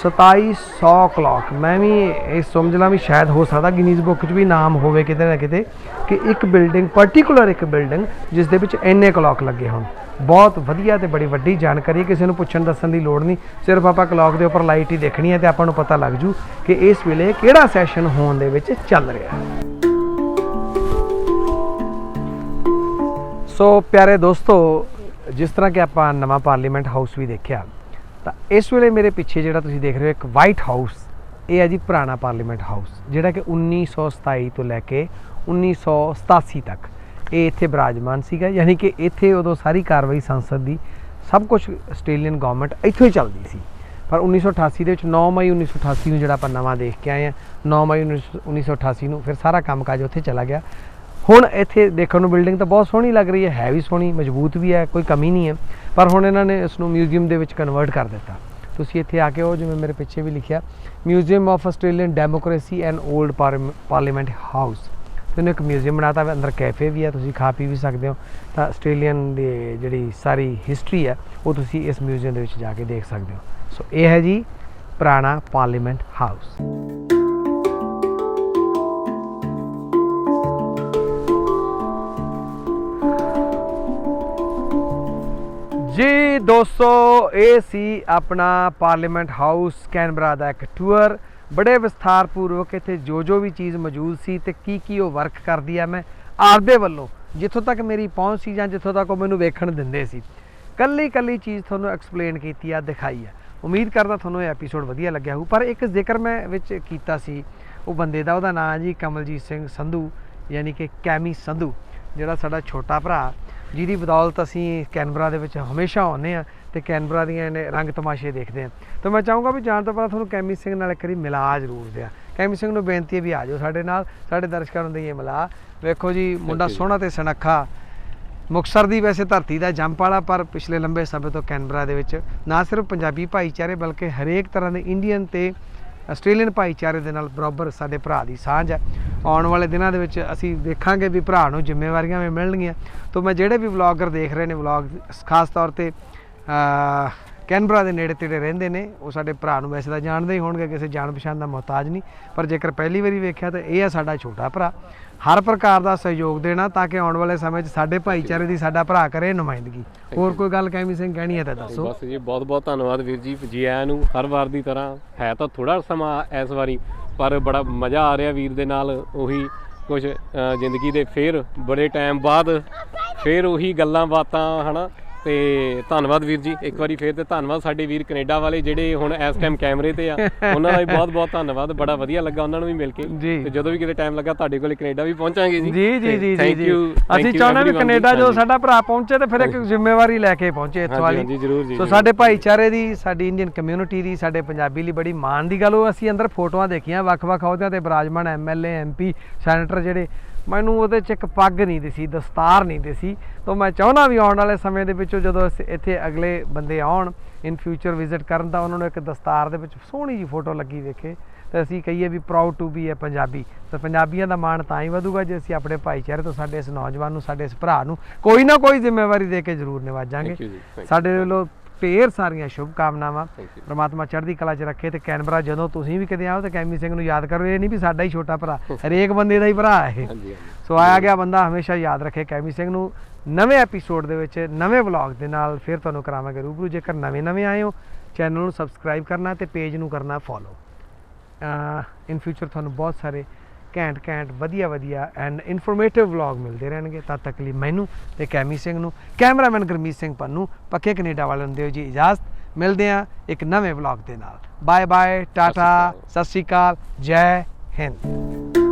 2700 ਕਲੌਕ ਮੈਂ ਵੀ ਇਹ ਸਮਝ ਲਾਂ ਵੀ ਸ਼ਾਇਦ ਹੋ ਸਕਦਾ ਗਿਨੀਜ਼ ਬੁੱਕ 'ਚ ਵੀ ਨਾਮ ਹੋਵੇ ਕਿਤੇ ਨਾ ਕਿਤੇ ਕਿ ਇੱਕ ਬਿਲਡਿੰਗ ਪਾਰਟਿਕੂਲਰ ਇੱਕ ਬਿਲਡਿੰਗ ਜਿਸ ਦੇ ਵਿੱਚ ਇੰਨੇ ਕਲੌਕ ਲੱਗੇ ਹੋਣ। ਬਹੁਤ ਵਧੀਆ ਤੇ ਬੜੀ ਵੱਡੀ ਜਾਣਕਾਰੀ ਹੈ, ਕਿਸੇ ਨੂੰ ਪੁੱਛਣ ਦੱਸਣ ਦੀ ਲੋੜ ਨਹੀਂ। ਸਿਰਫ ਆਪਾਂ ਕਲੌਕ ਦੇ ਉੱਪਰ ਲਾਈਟ ਹੀ ਦੇਖਣੀ ਹੈ ਤੇ ਆਪਾਂ ਨੂੰ ਪਤਾ ਲੱਗ ਜੂ ਕਿ ਇਸ ਵੇਲੇ ਕਿਹੜਾ ਸੈਸ਼ਨ ਹੋਣ ਦੇ ਵਿੱਚ ਚੱਲ ਰਿਹਾ ਹੈ। ਸੋ ਪਿਆਰੇ ਦੋਸਤੋ, ਜਿਸ ਤਰ੍ਹਾਂ ਕਿ ਆਪਾਂ ਨਵਾਂ ਪਾਰਲੀਮੈਂਟ ਹਾਊਸ ਵੀ ਦੇਖਿਆ ਤਾਂ ਇਸ ਵੇਲੇ ਮੇਰੇ ਪਿੱਛੇ ਜਿਹੜਾ ਤੁਸੀਂ ਦੇਖ ਰਹੇ ਹੋ ਇੱਕ ਵਾਈਟ ਹਾਊਸ ਇਹ ਹੈ ਜੀ ਪੁਰਾਣਾ ਪਾਰਲੀਮੈਂਟ ਹਾਊਸ ਜਿਹੜਾ ਕਿ 1927 ਤੋਂ ਲੈ ਕੇ 1987 ਤੱਕ ਇਹ ਇੱਥੇ ਬਿਰਾਜਮਾਨ ਸੀਗਾ, ਯਾਨੀ ਕਿ ਇੱਥੇ ਉਦੋਂ ਸਾਰੀ ਕਾਰਵਾਈ ਸੰਸਦ ਦੀ ਸਭ ਕੁਝ ਆਸਟ੍ਰੇਲੀਅਨ ਗਵਰਨਮੈਂਟ ਇੱਥੋਂ ਹੀ ਚੱਲਦੀ ਸੀ। ਪਰ 1988 ਦੇ ਵਿੱਚ 9 ਮਈ 1988 ਨੂੰ ਜਿਹੜਾ ਆਪਾਂ ਨਵਾਂ ਦੇਖ ਕੇ ਆਏ ਆ 9 ਮਈ 1988 ਨੂੰ ਫਿਰ ਸਾਰਾ ਕੰਮਕਾਜ ਉੱਥੇ ਚਲਾ ਗਿਆ। ਹੁਣ ਇੱਥੇ ਦੇਖਣ ਨੂੰ ਬਿਲਡਿੰਗ ਤਾਂ ਬਹੁਤ ਸੋਹਣੀ ਲੱਗ ਰਹੀ ਹੈ ਹੈ ਵੀ ਸੋਹਣੀ, ਮਜ਼ਬੂਤ ਵੀ ਹੈ, ਕੋਈ ਕਮੀ ਨਹੀਂ ਹੈ। ਪਰ ਹੁਣ ਇਹਨਾਂ ਨੇ ਇਸ ਨੂੰ ਮਿਊਜ਼ੀਅਮ ਦੇ ਵਿੱਚ ਕਨਵਰਟ ਕਰ ਦਿੱਤਾ। ਤੁਸੀਂ ਇੱਥੇ ਆ ਕੇ ਉਹ ਜਿਵੇਂ ਮੇਰੇ ਪਿੱਛੇ ਵੀ ਲਿਖਿਆ museum of Australian democracy and old parliament house ਤੈਨੂੰ ਇੱਕ ਮਿਊਜ਼ੀਅਮ ਬਣਾਤਾ ਵਾ ਅੰਦਰ ਕੈਫੇ ਵੀ ਹੈ ਤੁਸੀਂ ਖਾ ਪੀ ਵੀ ਸਕਦੇ ਹੋ। ਤਾਂ ਆਸਟ੍ਰੇਲੀਅਨ ਦੀ ਜਿਹੜੀ ਸਾਰੀ ਹਿਸਟਰੀ ਹੈ ਉਹ ਤੁਸੀਂ ਇਸ ਮਿਊਜ਼ੀਅਮ ਦੇ ਵਿੱਚ ਜਾ ਕੇ ਦੇਖ ਸਕਦੇ ਹੋ। ਸੋ ਇਹ ਹੈ ਜੀ ਪੁਰਾਣਾ ਪਾਰਲੀਮੈਂਟ ਹਾਊਸ ਜੀ ਦੋਸਤੋ, ਇਹ ਸੀ ਆਪਣਾ ਪਾਰਲੀਮੈਂਟ ਹਾਊਸ ਕੈਨਬਰਾ ਦਾ ਇੱਕ ਟੂਰ ਬੜੇ ਵਿਸਥਾਰ ਪੂਰਵਕ ਇੱਥੇ ਜੋ ਜੋ ਵੀ ਚੀਜ਼ ਮੌਜੂਦ ਸੀ ਤੇ ਕੀ ਕੀ ਉਹ ਵਰਕ ਕਰਦੀ ਆ ਮੈਂ ਆਪਦੇ ਵੱਲੋਂ, ਜਿੱਥੋਂ ਤੱਕ ਮੇਰੀ ਪਹੁੰਚ ਸੀ ਜਾਂ ਜਿੱਥੋਂ ਤੱਕ ਉਹ ਮੈਨੂੰ ਵੇਖਣ ਦਿੰਦੇ ਸੀ। ਕੱਲੀ ਕੱਲੀ ਚੀਜ਼ ਤੁਹਾਨੂੰ ਐਕਸਪਲੇਨ ਕੀਤੀ ਆ, ਦਿਖਾਈ ਆ। ਉਮੀਦ ਕਰਦਾ ਤੁਹਾਨੂੰ ਇਹ ਐਪੀਸੋਡ ਵਧੀਆ ਲੱਗਿਆ ਹੋਊ, ਪਰ ਇੱਕ ਜ਼ਿਕਰ ਮੈਂ ਵਿੱਚ ਕੀਤਾ ਸੀ, ਉਹ ਬੰਦੇ ਦਾ, ਉਹਦਾ ਨਾਮ ਜੀ ਕਮਲਜੀਤ ਸਿੰਘ ਸੰਧੂ, ਯਾਨੀ ਕਿ ਕੈਮੀ ਸੰਧੂ, ਜਿਹੜਾ ਸਾਡਾ ਛੋਟਾ ਭਰਾ। ਜਿਹਦੀ ਬਦੌਲਤ ਅਸੀਂ ਕੈਨਬਰਾ ਦੇ ਵਿੱਚ ਹਮੇਸ਼ਾ ਆਉਂਦੇ ਆ ਤੇ ਕੈਨਬਰਾ ਦੀਆਂ ਇਹਨੇ ਰੰਗ ਤਮਾਸ਼ੇ ਦੇਖਦੇ ਆ ਤਾਂ ਮੈਂ ਚਾਹੂੰਗਾ ਵੀ ਜਾਣ ਤੋਂ ਪਹਿਲਾਂ ਤੁਹਾਨੂੰ ਕੈਮੀ ਸਿੰਘ ਨਾਲ ਇੱਕ ਵਾਰੀ ਮਿਲਾ ਜ਼ਰੂਰ ਦਿਆ। ਕੈਮੀ ਸਿੰਘ ਨੂੰ ਬੇਨਤੀ ਹੈ ਵੀ ਆ ਜਾਓ ਸਾਡੇ ਨਾਲ ਸਾਡੇ ਦਰਸ਼ਕਾਂ ਨੂੰ ਦਈਏ ਮਿਲਾ। ਵੇਖੋ ਜੀ ਮੁੰਡਾ ਸੋਹਣਾ ਤੇ ਸੁਨੱਖਾ। ਮੁਕਸਰ ਦੀ ਵੈਸੇ ਧਰਤੀ ਦਾ ਜੰਪ ਵਾਲਾ ਪਰ ਪਿਛਲੇ ਲੰਬੇ ਸਮੇਂ ਤੋਂ ਕੈਨਬਰਾ ਦੇ ਵਿੱਚ ਨਾ ਸਿਰਫ ਪੰਜਾਬੀ ਭਾਈਚਾਰੇ ਬਲਕਿ ਹਰੇਕ ਤਰ੍ਹਾਂ ਦੇ ਇੰਡੀਅਨ ਤੇ ਆਸਟ੍ਰੇਲੀਅਨ ਭਾਈਚਾਰੇ ਦੇ ਨਾਲ ਬਰਾਬਰ ਸਾਡੇ ਭਰਾ ਦੀ ਸਾਂਝ ਹੈ। ਆਉਣ ਵਾਲੇ ਦਿਨਾਂ ਦੇ ਵਿੱਚ ਅਸੀਂ ਦੇਖਾਂਗੇ ਵੀ ਭਰਾ ਨੂੰ ਜ਼ਿੰਮੇਵਾਰੀਆਂ ਵੀ ਮਿਲਣਗੀਆਂ। ਤੋਂ ਮੈਂ ਜਿਹੜੇ ਵੀ ਵਲੌਗਰ ਦੇਖ ਰਹੇ ਨੇ, ਵਲੌਗ ਖਾਸ ਤੌਰ ਤੇ ਕੈਨਬਰਾ ਦੇ ਨੇੜੇ ਤੇੜੇ ਰਹਿੰਦੇ ਨੇ, ਉਹ ਸਾਡੇ ਭਰਾ ਨੂੰ ਵੈਸੇ ਤਾਂ ਜਾਣਦੇ ਹੀ ਹੋਣਗੇ ਕਿਸੇ ਜਾਣ ਪਛਾਣ ਦਾ ਮੁਹਤਾਜ ਨਹੀਂ, ਪਰ ਜੇਕਰ ਪਹਿਲੀ ਵਾਰੀ ਵੇਖਿਆ ਤਾਂ ਇਹ ਆ ਸਾਡਾ ਛੋਟਾ ਭਰਾ। ਹਰ ਪ੍ਰਕਾਰ ਦਾ ਸਹਿਯੋਗ ਦੇਣਾ ਤਾਂ ਕਿ ਆਉਣ ਵਾਲੇ ਸਮੇਂ 'ਚ ਸਾਡੇ ਭਾਈਚਾਰੇ ਦੀ ਸਾਡਾ ਭਰਾ ਕਰੇ ਨੁਮਾਇੰਦਗੀ। ਹੋਰ ਕੋਈ ਗੱਲ ਕੈਮੀ ਸਿੰਘ ਕਹਿਣੀ ਹੈ ਤਾਂ ਦੱਸੋ। ਬਸ ਜੀ ਬਹੁਤ ਬਹੁਤ ਧੰਨਵਾਦ ਵੀਰ ਜੀ ਜੀ ਆਇਆਂ ਨੂੰ ਹਰ ਵਾਰ ਦੀ ਤਰ੍ਹਾਂ। ਹੈ ਤਾਂ ਥੋੜਾ ਸਮਾਂ ਇਸ ਵਾਰੀ ਪਰ ਬੜਾ ਮਜ਼ਾ ਆ ਰਿਹਾ ਵੀਰ ਦੇ ਨਾਲ। ਉਹੀ ਕੁਝ ਜ਼ਿੰਦਗੀ ਦੇ ਫੇਰ ਬੜੇ ਟਾਈਮ ਬਾਅਦ ਫੇਰ ਉਹੀ ਗੱਲਾਂ ਬਾਤਾਂ ਹਨਾ? ਤੇ ਧੰਨਵਾਦ ਵੀਰ ਜੀ ਇੱਕ ਵਾਰੀ ਫੇਰ ਤੇ ਧੰਨਵਾਦ ਸਾਡੇ ਵੀਰ ਕੈਨੇਡਾ ਵਾਲੇ ਜਿਹੜੇ ਹੁਣ ਇਸ ਟਾਈਮ ਕੈਮਰੇ ਤੇ ਆ। ਉਹਨਾਂ ਦਾ ਵੀ ਬਹੁਤ ਬਹੁਤ ਧੰਨਵਾਦ ਬੜਾ ਵਧੀਆ ਲੱਗਾ ਉਹਨਾਂ ਨੂੰ ਵੀ ਮਿਲ ਕੇ। ਜੀ। ਤੇ ਜਦੋਂ ਵੀ ਕਿਤੇ ਟਾਈਮ ਲੱਗਾ ਤੁਹਾਡੇ ਕੋਲੇ ਕੈਨੇਡਾ ਵੀ ਪਹੁੰਚਾਂਗੇ ਜੀ। ਜੀ ਜੀ ਜੀ ਜੀ ਜੀ। you, thank ਅਸੀਂ ਚਾਹੁੰਦੇ ਵੀ ਕੈਨੇਡਾ ਜੀ, ਜੋ। ਸਾਡਾ ਭਰਾ ਪਹੁੰਚੇ ਤੇ ਫਿਰ ਇੱਕ ਜ਼ਿੰਮੇਵਾਰੀ ਲੈ ਕੇ ਪਹੁੰਚੇ ਇੱਥੋਂ ਵਾਲੀ। ਹਾਂਜੀ, ਜ਼ਰੂਰ ਜੀ, ਸੋ। ਸਾਡੇ ਭਾਈਚਾਰੇ ਦੀ ਸਾਡੀ ਇੰਡੀਅਨ ਕਮਿਊਨਿਟੀ ਦੀ ਸਾਡੇ ਪੰਜਾਬੀ ਲਈ ਬੜੀ ਮਾਣ ਦੀ ਗੱਲ। ਉਹ ਅਸੀਂ ਅੰਦਰ ਫੋਟੋਆਂ ਦੇਖੀਆਂ ਵੱਖ-ਵੱਖ ਅਹੁਦਿਆਂ ਤੇ ਬਰਾਜਮਾਨ ਐਮਐਲਏ ਐਮਪੀ ਸੈਨੇਟਰ ਜਿਹੜੇ ਮੈਨੂੰ ਉਹਦੇ 'ਚ ਇੱਕ ਪੱਗ ਨਹੀਂ ਦਿਸੀ ਦਸਤਾਰ ਨਹੀਂ ਦਿਸੀ। ਤਾਂ ਮੈਂ ਚਾਹੁੰਦਾ ਵੀ ਆਉਣ ਵਾਲੇ ਸਮੇਂ ਦੇ ਵਿੱਚ ਜਦੋਂ ਅਸੀਂ ਇੱਥੇ ਅਗਲੇ ਬੰਦੇ ਆਉਣ ਇਨ ਫਿਊਚਰ ਵਿਜ਼ਿਟ ਕਰਨ ਤਾਂ ਉਹਨਾਂ ਨੂੰ ਇੱਕ ਦਸਤਾਰ ਦੇ ਵਿੱਚ ਸੋਹਣੀ ਜੀ ਫੋਟੋ ਲੱਗੀ ਵੇਖੇ। ਤੇ ਅਸੀਂ ਕਹੀਏ ਵੀ proud to be a Punjabi. ਤਾਂ ਪੰਜਾਬੀਆਂ ਦਾ ਮਾਣ ਤਾਂ ਹੀ ਵਧੂਗਾ ਜੇ ਅਸੀਂ ਆਪਣੇ ਭਾਈਚਾਰੇ ਤੋਂ ਸਾਡੇ ਇਸ ਨੌਜਵਾਨ ਨੂੰ ਸਾਡੇ ਇਸ ਭਰਾ ਨੂੰ ਕੋਈ ਨਾ ਕੋਈ ਜ਼ਿੰਮੇਵਾਰੀ ਦੇ ਕੇ ਜ਼ਰੂਰ ਨਿਵਾਜਾਂਗੇ. ਸਾਡੇ ਵੱਲੋਂ ਢੇਰ ਸਾਰੀਆਂ ਸ਼ੁਭ ਕਾਮਨਾਵਾਂ. ਪ੍ਰਮਾਤਮਾ ਚੜ੍ਹਦੀ ਕਲਾ 'ਚ ਰੱਖੇ ਤੇ ਕੈਨਬਰਾ ਜਦੋਂ ਤੁਸੀਂ ਵੀ ਕਦੇ ਆਓ ਤੇ ਕੈਮੀ ਸਿੰਘ ਨੂੰ ਯਾਦ ਕਰੋ ਇਹ ਨਹੀਂ ਵੀ ਸਾਡਾ ਹੀ ਛੋਟਾ ਭਰਾ [LAUGHS] ਹਰੇਕ ਬੰਦੇ ਦਾ ਹੀ ਭਰਾ ਹੈ ਸੋ ਆਇਆ ਗਿਆ ਬੰਦਾ ਹਮੇਸ਼ਾ ਯਾਦ ਰੱਖੇ ਕੈਮੀ ਸਿੰਘ ਨੂੰ। ਨਵੇਂ ਐਪੀਸੋਡ ਦੇ ਵਿੱਚ ਨਵੇਂ ਵਲੌਗ ਦੇ ਨਾਲ ਫਿਰ ਤੁਹਾਨੂੰ ਕਰਾਵਾਂਗੇ ਰੂਬਰੂ। ਜੇਕਰ ਨਵੇਂ ਨਵੇਂ ਆਏ ਹੋ ਚੈਨਲ ਨੂੰ ਸਬਸਕ੍ਰਾਈਬ ਕਰਨਾ ਤੇ ਪੇਜ ਨੂੰ ਕਰਨਾ ਫੋਲੋ ਇਨ ਫਿਊਚਰ ਤੁਹਾਨੂੰ ਬਹੁਤ ਸਾਰੇ ਘੈਂਟ ਘੈਂਟ ਵਧੀਆ ਵਧੀਆ ਐਂਡ ਇਨਫੋਰਮੇਟਿਵ ਵਲੌਗ ਮਿਲਦੇ ਰਹਿਣਗੇ। ਤਦ ਤੱਕ ਲਈ ਮੈਨੂੰ ਤੇ ਕੈਮੀ ਸਿੰਘ ਨੂੰ ਕੈਮਰਾਮੈਨ ਗੁਰਮੀਤ ਸਿੰਘ ਪੰਨੂ ਪੱਕੇ ਕੈਨੇਡਾ ਵਾਲਿਆਂ ਨੂੰ ਦਿਓ ਜੀ ਇਜਾਜ਼ਤ। ਮਿਲਦੇ ਆ ਇੱਕ ਨਵੇਂ ਵਲੌਗ ਦੇ ਨਾਲ। ਬਾਏ ਬਾਏ ਟਾਟਾ ਸਤਿ ਸ਼੍ਰੀ ਅਕਾਲ ਜੈ ਹਿੰਦ।